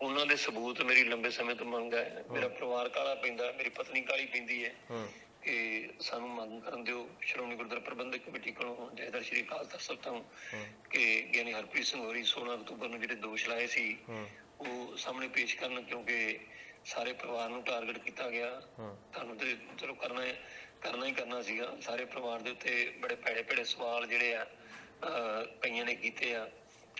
ਉਹਨਾਂ ਦੇ ਸਬੂਤ ਮੇਰੀ ਲੰਬੇ ਸਮੇਂ ਤੋਂ ਮੰਗ ਹੈ। ਮੇਰਾ ਪਰਿਵਾਰ ਕਾਲਾ ਪੈਂਦਾ ਮੇਰੀ ਪਤਨੀ ਕਾਲੀ ਪੈਂਦੀ ਹੈ। ਹੂੰ। ਕਿ ਸਾਨੂੰ ਮੰਗ ਕਰਨ ਦਿਓ ਸ਼੍ਰੋਮਣੀ ਗੁਰਦੁਆਰਾ ਪ੍ਰਬੰਧਕ ਕਮੇਟੀ ਕੋਲੋਂ ਜੈਦਰ ਸ਼੍ਰੀ ਅਕਾਲ ਤਖਤ ਸਾਹਿਬ ਤੋਂ ਕਿ ਗਿਆਨੀ ਹਰਪ੍ਰੀਤ ਸਿੰਘ ਹੋਰੀ 16 ਅਕਤੂਬਰ ਨੂੰ ਜਿਹੜੇ ਦੋਸ਼ ਲਾਏ ਸੀ ਉਹ ਸਾਹਮਣੇ ਪੇਸ਼ ਕਰਨ ਕਿਉਂਕਿ ਸਾਰੇ ਪਰਿਵਾਰ ਨੂੰ ਟਾਰਗੇਟ ਕੀਤਾ ਗਿਆ। ਤੁਹਾਨੂੰ ਤੇ ਚਲੋ ਕਰਨਾ ਹੈ ਕਰਨਾ ਹੀ ਕਰਨਾ ਸੀਗਾ। ਸਾਰੇ ਪਰਿਵਾਰ ਦੇ ਉੱਤੇ ਬੜੇ ਭੈੜੇ ਭੈੜੇ ਸਵਾਲ ਜਿਹੜੇ ਆ ਕਈਆਂ ਨੇ ਕੀਤੇ ਆ।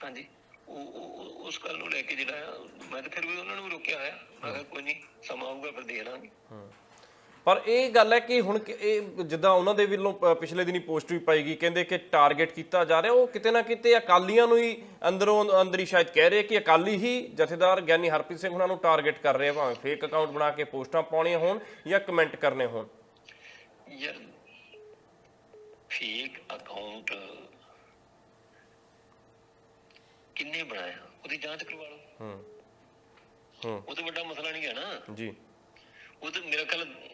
ਹਾਂਜੀ। ਉਹ ਉਸ ਗੱਲ ਨੂੰ ਲੈ ਕੇ ਜਿਹੜਾ ਮੈਂ ਤਾਂ ਫਿਰ ਵੀ ਉਹਨਾਂ ਨੂੰ ਰੋਕਿਆ ਹੋਇਆ। ਮੈਂ ਕਿਹਾ ਕੋਈ ਨਹੀਂ ਸਮਾਂ ਆਊਗਾ ਫਿਰ ਦੇਖ ਲਾਂਗੇ। ਪਰ ਇਹ ਗੱਲ ਹੈ ਕਿ ਹੁਣ ਕਿ ਇਹ ਜਿੱਦਾਂ ਉਹਨਾਂ ਦੇ ਵੱਲੋਂ ਪ- ਪਿਛਲੇ ਦਿਨੀ ਪੋਸਟ ਵੀ ਪਾਈ ਗਈ ਕਹਿੰਦੇ ਕਿ ਟਾਰਗੇਟ ਕੀਤਾ ਜਾ ਰਿਹਾ ਉਹ ਕਿਤੇ ਨਾ ਕਿਤੇ ਅਕਾਲੀਆਂ ਨੂੰ ਹੀ ਅੰਦਰੋਂ ਅੰਦਰ ਹੀ ਸ਼ਾਇਦ ਕਹਿ ਰਹੇ ਕਿ ਅਕਾਲੀ ਹੀ ਜਥੇਦਾਰ ਗਿਆਨੀ ਹਰਪ੍ਰੀਤ ਸਿੰਘ ਉਹਨਾਂ ਨੂੰ ਟਾਰਗੇਟ ਕਰ ਰਹੇ ਆ ਭਾਵੇਂ ਫੇਕ ਅਕਾਊਂਟ ਬਣਾ ਕੇ ਪੋਸਟਾਂ ਪਾਉਣੀਆਂ ਹੋਣ ਜਾਂ ਕਮੈਂਟ ਕਰਨੇ ਹੋਣ। ਯਾਰ ਫੇਕ ਅਕਾਊਂਟ ਕਿੰਨੇ ਬਣਾਇਆ? ਉਹਦੀ ਜਾਂਚ ਕਰਵਾ ਲਓ। ਹੂੰ ਹੂੰ। ਉਹ ਤਾਂ ਵੱਡਾ ਮਸਲਾ ਨਹੀਂ ਹੈ ਨਾ। ਜੀ। ਉਹ ਤਾਂ ਮੇਰਾ ਖਿਆਲ 5 ਮਿੰਟਾਂ ਦਾ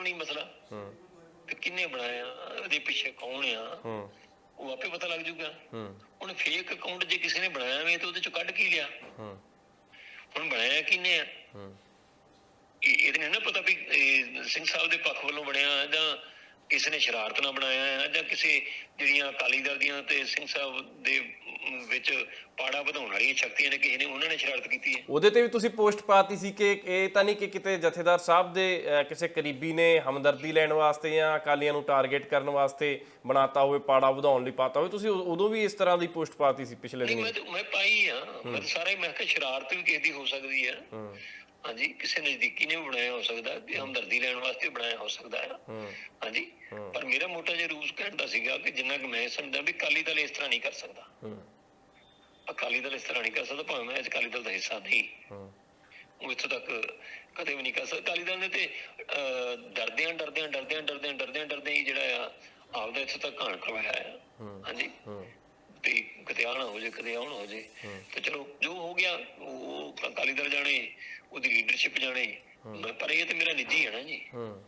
ਵੀ ਨਹੀਂ ਮਸਲਾ। ਹੂੰ। ਤੇ ਕਿੰਨੇ ਬਣਾਇਆ ਉਹਦੇ ਪਿੱਛੇ ਕੌਣ ਆ? ਹੂੰ। ਉਹ ਆਪੇ ਪਤਾ ਲੱਗ ਜਾਊਗਾ ਹੂੰ। ਹੁਣ ਫੇਕ ਅਕਾਊਂਟ ਜੇ ਕਿਸੇ ਨੇ ਬਣਾਇਆ ਵੇ ਤਾਂ ਉਹਦੇ ਚੋਂ ਕੱਢ ਕੀ ਲਿਆ? ਹੂੰ। ਹੁਣ ਬਣਾਇਆ ਕਿੰਨੇ ਆ? ਹੂੰ। ਇਹ ਇਹਦੇ ਨਹੀਂ ਨਾ ਪਤਾ ਵੀ ਸਿੰਘ ਸਾਹਿਬ ਦੇ ਪੱਖ ਵੱਲੋਂ ਬਣਿਆ ਜਾਂ ਕਿਸੇ ਨੇ ਸ਼ਰਾਰਤ ਨਾਲ ਬਣਾਇਆ ਜਾਂ ਕਿਸੇ ਜਿਹੜੀਆਂ ਅਕਾਲੀ ਦਲ ਦੀਆਂ ਤੇ ਸਿੰਘ ਸਾਹਿਬ ਦੇ ਵਿੱਚ ਪਾੜਾ ਵਧਾਉਣ ਵਾਲੀਆਂ ਸ਼ਕਤੀਆਂ ਨੇ ਕਿਸੇ ਨੇ ਉਹਨਾਂ ਨੇ ਸ਼ਰਾਰਤ ਕੀਤੀ ਹੈ। ਉਹਦੇ ਤੇ ਵੀ ਤੁਸੀਂ ਪੋਸਟ ਪਾਤੀ ਸੀ ਕਿ ਇਹ ਤਾਂ ਨਹੀਂ ਕਿ ਕਿਤੇ ਜਥੇਦਾਰ ਸਾਹਿਬ ਦੇ ਕਿਸੇ ਕਰੀਬੀ ਨੇ ਹਮਦਰਦੀ ਲੈਣ ਵਾਸਤੇ ਜਾਂ ਅਕਾਲੀਆਂ ਨੂੰ ਟਾਰਗੇਟ ਕਰਨ ਵਾਸਤੇ ਬਣਾਤਾ ਹੋਵੇ ਪਾੜਾ ਵਧਾਉਣ ਲਈ ਪਾਤਾ ਹੋਵੇ ਤੁਸੀਂ ਉਦੋਂ ਵੀ ਇਸ ਤਰ੍ਹਾਂ ਦੀ ਪੋਸਟ ਪਾਤੀ ਸੀ ਪਿਛਲੇ ਦਿਨੀ? ਮੈਂ ਪਾਈ ਆ ਮੈਂ ਸਾਰਾ ਹੀ ਮੈਂ ਕਿਹਾ ਸ਼ਰਾਰਤ ਵੀ ਕਿਸੇ ਦੀ ਹੋ ਸਕਦੀ ਹੂੰ। ਹਾਂਜੀ ਕਿਸੇ ਨਜ਼ਦੀਕੀ ਨੇ ਬਣਾਇਆ ਹੋ ਸਕਦਾ ਕਿ ਹਮਦਰਦੀ ਲੈਣ ਵਾਸਤੇ ਬਣਾਇਆ ਹੋ ਸਕਦਾ ਹੈ। ਹਾਂਜੀ ਪਰ ਮੇਰਾ ਮੋਟਾ ਜਿਹਾ ਰੂਸ ਕਹਿਣ ਦਾ ਸੀਗਾ ਕਿ ਜਿੰਨਾ ਕਿ ਮੈਂ ਸਮਝਦਾ ਵੀ ਅਕਾਲੀ ਦਲ ਇਸ ਤਰ੍ਹਾਂ ਨਹੀਂ ਕਰ ਸਕਦਾ। ਹੂੰ। ਅਕਾਲੀ ਦਲ ਇਸ ਤਰ੍ਹਾਂ ਨਹੀਂ ਕਰ ਸਕਦਾ ਭਾਵੇਂ ਮੈਂ ਅਕਾਲੀ ਦਲ ਦਾ ਹਿੱਸਾ ਨਹੀਂ। ਹੂੰ। ਉਹ ਇੱਥੋਂ ਤੱਕ ਕਦੇ ਵੀ ਨਹੀਂ ਕਰ ਸਕਦਾ। ਅਕਾਲੀ ਦਲ ਨੇ ਤੇ ਡਰਦਿਆਂ ਡਰਦਿਆਂ ਡਰਦਿਆਂ ਡਰਦਿਆਂ ਡਰਦਿਆਂ ਡਰਦਿਆਂ ਹੀ ਜਿਹੜਾ ਆ ਆਪਦਾ ਇੱਥੋਂ ਤੱਕ ਘਾਣ ਕਰਵਾਇਆ ਹੈ। ਹਾਂਜੀ। ਹੂੰ ਤੇ ਕਦੇ ਆਹ ਨਾ ਹੋ ਜੇ ਕਦੇ ਆਉਣ ਹੋ ਜੇ। ਤੇ ਚਲੋ ਜੋ ਹੋ ਗਿਆ ਉਹ ਅਕਾਲੀ ਦਲ ਜਾਣੇ ਉਹਦੀ ਲੀਡਰਸ਼ਿਪ ਜਾਣੇ। ਪਰ ਇਹ ਤੇ ਮੇਰਾ ਨਿੱਜੀ ਹੈ ਨਾ ਜੀ। ਹੂੰ।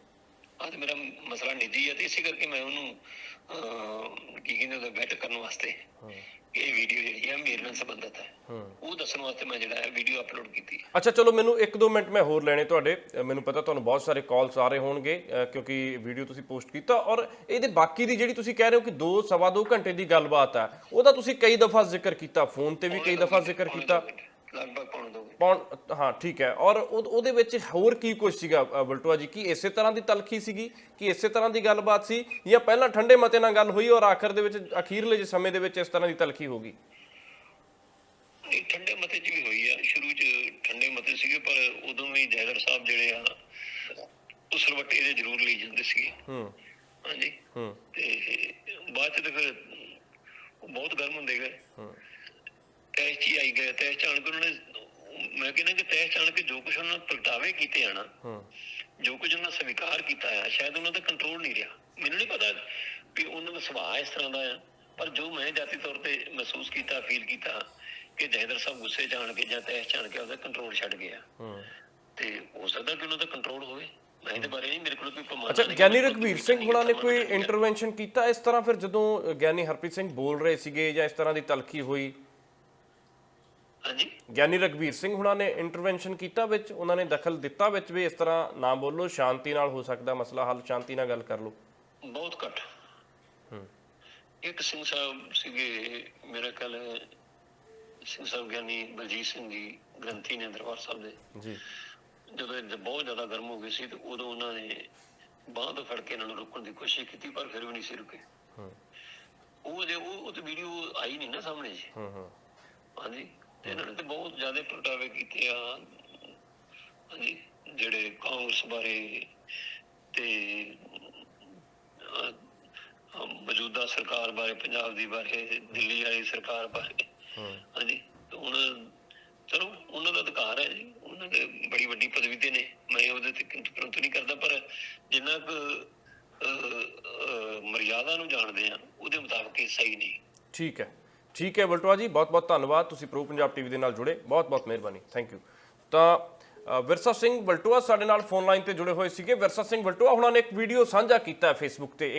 ਆਹ ਤੇ ਮੇਰਾ ਮਸਲਾ ਨਿੱਜੀ ਹੈ ਤੇ ਇਸੇ ਕਰਕੇ ਮੈਂ ਉਹਨੂੰ ਕੀ ਕਹਿੰਦੇ ਉਹਦਾ ਬੈਟ ਕਰਨ ਵਾਸਤੇ ਇਹ ਵੀਡੀਓ ਜਿਹੜੀ ਹੈ ਮੇਰੇ ਨਾਲ ਸੰਬੰਧਿਤ ਹੈ। ਉਹ ਦੱਸਣ ਵਾਸਤੇ ਮੈਂ ਜਿਹੜਾ ਹੈ ਵੀਡੀਓ ਅਪਲੋਡ ਕੀਤੀ ਹੈ। ਅੱਛਾ ਚਲੋ ਮੈਨੂੰ ਇੱਕ ਦੋ ਮਿੰਟ ਮੈਂ ਹੋਰ ਲੈਣੇ ਤੁਹਾਡੇ। ਮੈਨੂੰ ਪਤਾ ਤੁਹਾਨੂੰ ਬਹੁਤ ਸਾਰੇ ਕਾਲਸ ਆ ਰਹੇ ਹੋਣਗੇ ਕਿਉਂਕਿ ਵੀਡੀਓ ਤੁਸੀਂ ਪੋਸਟ ਕੀਤਾ ਔਰ ਇਹਦੇ ਬਾਕੀ ਦੀ ਜਿਹੜੀ ਤੁਸੀਂ ਕਹਿ ਰਹੇ ਹੋ ਕਿ 2 ਸਵਾ 2 ਘੰਟੇ ਦੀ ਗੱਲਬਾਤ ਹੈ ਉਹਦਾ ਤੁਸੀਂ ਕਈ ਦਫਾ ਜ਼ਿਕਰ ਕੀਤਾ ਫੋਨ ਤੇ ਵੀ ਕਈ ਦਫਾ ਜ਼ਿਕਰ ਕੀਤਾ। ਲਗਭਗ ਪੌਣ ਦੋ ਘੰਟੇ। ਪੌਣ ਹਾਂ ਠੀਕ ਹੈ। ਔਰ ਉਹ- ਉਹਦੇ ਵਿੱਚ ਹੋਰ ਕੀ ਕੁਝ ਸੀਗਾ ਬਲਟੋਆ ਜੀ? ਕੀ ਇਸੇ ਤਰ੍ਹਾਂ ਦੀ ਤਲਖੀ ਸੀਗੀ? ਕਿ ਇਸੇ ਤਰ੍ਹਾਂ ਦੀ ਗੱਲਬਾਤ ਸੀ? ਜਾਂ ਪਹਿਲਾਂ ਠੰਡੇ ਮਤੇ ਨਾਲ ਗੱਲ ਹੋਈ ਔਰ ਆਖਰ ਦੇ ਵਿੱਚ ਅਖੀਰਲੇ ਜਿਹੇ ਸਮੇਂ ਦੇ ਵਿੱਚ ਇਸ ਤਰ੍ਹਾਂ ਦੀ ਤਲਖੀ ਹੋ ਗਈ? ਠੰਡੇ ਮਤੇ ਵੀ ਹੋਈ ਆ ਸ਼ੁਰੂ 'ਚ ਠੰਡੇ ਮਤੇ ਸੀਗੇ ਪਰ ਉਦੋਂ ਵੀ ਜੈਦਰ ਸਾਹਿਬ ਜਿਹੜੇ ਆ ਉਹ ਸਰਵੱਟੇ ਦੇ ਜ਼ਰੂਰ ਲਈ ਜਾਂਦੇ ਸੀਗੇ। ਹੂੰ। ਹਾਂਜੀ। ਹੂੰ। ਤੇ ਬਾਅਦ 'ਚ ਤੇ ਫਿਰ ਬਹੁਤ ਗਰਮ ਹੁੰਦੇ ਗਏ। ਹੂੰ। ਤੈਸ਼ 'ਚ ਹੀ ਆਈ ਗਏ ਤੈਸ਼ 'ਚ ਆਣ ਕੇ ਉਹਨਾਂ ਨੇ ਮੈਂ ਕਹਿੰਦਾ ਕਿ ਤੈਸ਼ 'ਚ ਆਣ ਕੇ ਜੋ ਕੁਝ ਉਹਨਾਂ ਨੇ ਪ੍ਰਗਟਾਵੇ ਕੀਤੇ ਆ ਨਾ ਹੂੰ। ਜੋ ਕੁਝ ਉਹਨਾਂ ਸਵੀਕਾਰ ਕੀਤਾ ਆ ਸ਼ਾਇਦ ਉਹਨਾਂ ਦਾ ਕੰਟਰੋਲ ਨਹੀਂ ਰਿਹਾ। ਮੈਨੂੰ ਨਹੀਂ ਪਤਾ ਕਿ ਉਹਨਾਂ ਦਾ ਸੁਭਾਅ ਇਸ ਤਰ੍ਹਾਂ ਦਾ ਆ ਪਰ ਜੋ ਮੈਂ ਜਾਤੀ ਤੌਰ ਤੇ ਮਹਿਸੂਸ ਕੀਤਾ ਫੀਲ ਕੀਤਾ ਕਿ ਜੈਦਰ ਸਾਹਿਬ ਗੁੱਸੇ ਆਣ ਕੇ ਜਾਂ ਆਣ ਕੇ ਉਹਦਾ ਕੰਟਰੋਲ ਛੱਡ ਗਿਆ। ਹੂੰ। ਤੇ ਹੋ ਸਕਦਾ ਕਿ ਉਹਨਾਂ ਦਾ ਕੰਟਰੋਲ ਹੋਵੇ ਮੈਂ ਇਹਦੇ ਬਾਰੇ ਨਹੀਂ ਮੇਰੇ ਕੋਲ ਕੋਈ ਪ੍ਰਮਾਣ ਅੱਛਾ ਗਿਆਨੀ ਕੋਈ ਸਿੰਘ ਹੁਣਾਂ ਨੇ ਕੋਈ ਇੰਟਰਵੈਂਸ਼ਨ ਕੀਤਾ ਇਸ ਤਰ੍ਹਾਂ? ਫਿਰ ਜਦੋਂ ਗਿਆਨੀ ਹਰਪ੍ਰੀਤ ਸਿੰਘ ਬੋਲ ਰਹੇ ਸੀਗੇ ਜਾਂ ਇਸ ਤਰ੍ਹਾਂ ਦੀ ਤਲਖੀ ਹੋਈ ਹਾਂਜੀ। ਗਿਆਨੀ ਰਘਵੀਰ ਸਿੰਘ ਹੁਣਾਂ ਨੇ ਇੰਟਰਵੈਂਸ਼ਨ ਕੀਤਾ ਵਿੱਚ ਉਹਨਾਂ ਨੇ ਦਖਲ ਦਿੱਤਾ ਵਿੱਚ ਵੀ ਇਸ ਤਰ੍ਹਾਂ ਨਾ ਬੋਲੋ ਸ਼ਾਂਤੀ ਨਾਲ ਹੋ ਸਕਦਾ ਮਸਲਾ ਹੱਲ ਸ਼ਾਂਤੀ ਨਾਲ ਗੱਲ ਕਰ ਲਓ। ਬਹੁਤ ਘੱਟ। ਇੱਕ ਸਿੰਘ ਸਾਹਿਬ ਸੀਗੇ ਮੇਰਾ ਕੱਲ ਸਿੰਘ ਸਾਹਿਬ ਗਿਆਨੀ ਬਲਜੀਤ ਸਿੰਘ ਜੀ ਗ੍ਰੰਥੀ ਨੇ ਦਰਬਾਰ ਸਾਹਿਬ ਦੇ। ਜੀ। ਜਦੋਂ ਇਹ ਬਹੁਤ ਜ਼ਿਆਦਾ ਗਰਮ ਹੋ ਗਈ ਸੀ ਤੇ ਉਦੋਂ ਉਹਨਾਂ ਨੇ ਬਾਂਹ ਤੋਂ ਫੜ ਕੇ ਇਹਨਾਂ ਨੂੰ ਰੋਕਣ ਦੀ ਕੋਸ਼ਿਸ਼ ਕੀਤੀ ਪਰ ਫਿਰ ਵੀ ਨਹੀਂ ਸੀ ਰੁਕੇ। ਉਹ ਜੇ ਉਹ ਉਹ ਤੇ ਵੀਡੀਓ ਆਈ ਨਹੀਂ ਨਾ ਸਾਹਮਣੇ ਜੀ। ਹੂੰ ਹੂੰ। ਹਾਂਜੀ। ਤੇ ਇਹਨਾਂ ਨੇ ਤੇ ਬਹੁਤ ਜ਼ਿਆਦਾ ਪ੍ਰਗਟਾਵੇ ਕੀਤੇ ਆ। ਜਿਹੜੇ ਕਾਂਗਰਸ ਬਾਰੇ ਤੇ ਮੌਜੂਦਾ ਸਰਕਾਰ ਬਾਰੇ ਪੰਜਾਬ ਦੀ ਬਾਰੇ ਦਿੱਲੀ ਵਾਲੀ ਸਰਕਾਰ ਬਾਰੇ ਹਾਂਜੀ ਹੁਣ ਚਲੋ ਉਹਨਾਂ ਦਾ ਅਧਿਕਾਰ ਹੈ ਜੀ। ਉਹਨਾਂ ਦੇ ਬੜੀ ਵੱਡੀ ਪਦਵੀ ਤੇ ਨੇ। ਮੈਂ ਉਹਦੇ ਤੇ ਕਿੰਤੂ ਪਰੰਤੂ ਨਹੀਂ ਕਰਦਾ ਪਰ ਜਿੰਨਾ ਕੁ ਮਰਿਆਦਾ ਨੂੰ ਜਾਣਦੇ ਆ ਉਹਦੇ ਮੁਤਾਬਕ ਇਹ ਸਹੀ ਨਹੀਂ। ਠੀਕ ਹੈ। ਠੀਕ ਹੈ ਬਲਟਵਾ ਜੀ, ਬਹੁਤ ਬਹੁਤ ਧੰਨਵਾਦ, ਤੁਸੀਂ ਪ੍ਰੋ ਪੰਜਾਬ ਟੀਵੀ ਦੇ ਨਾਲ ਜੁੜੇ, ਬਹੁਤ ਬਹੁਤ ਮਿਹਰਬਾਨੀ ਥੈਂਕ ਯੂ ਤਾਂ ਵਿਰਸਾ ਸਿੰਘ ਬਲਟੋਆ ਸਾਡੇ ਨਾਲ ਫੋਨ ਲਾਈਨ ਤੇ ਜੁੜੇ ਹੋਏ ਸੀਗੇ। ਵਿਰਸਾ ਸਿੰਘ ਬਲਟੋਆ ਉਹਨਾਂ ਨੇ ਇੱਕ ਵੀਡੀਓ ਸਾਂਝਾ ਕੀਤਾ ਫੇਸਬੁੱਕ ਤੇ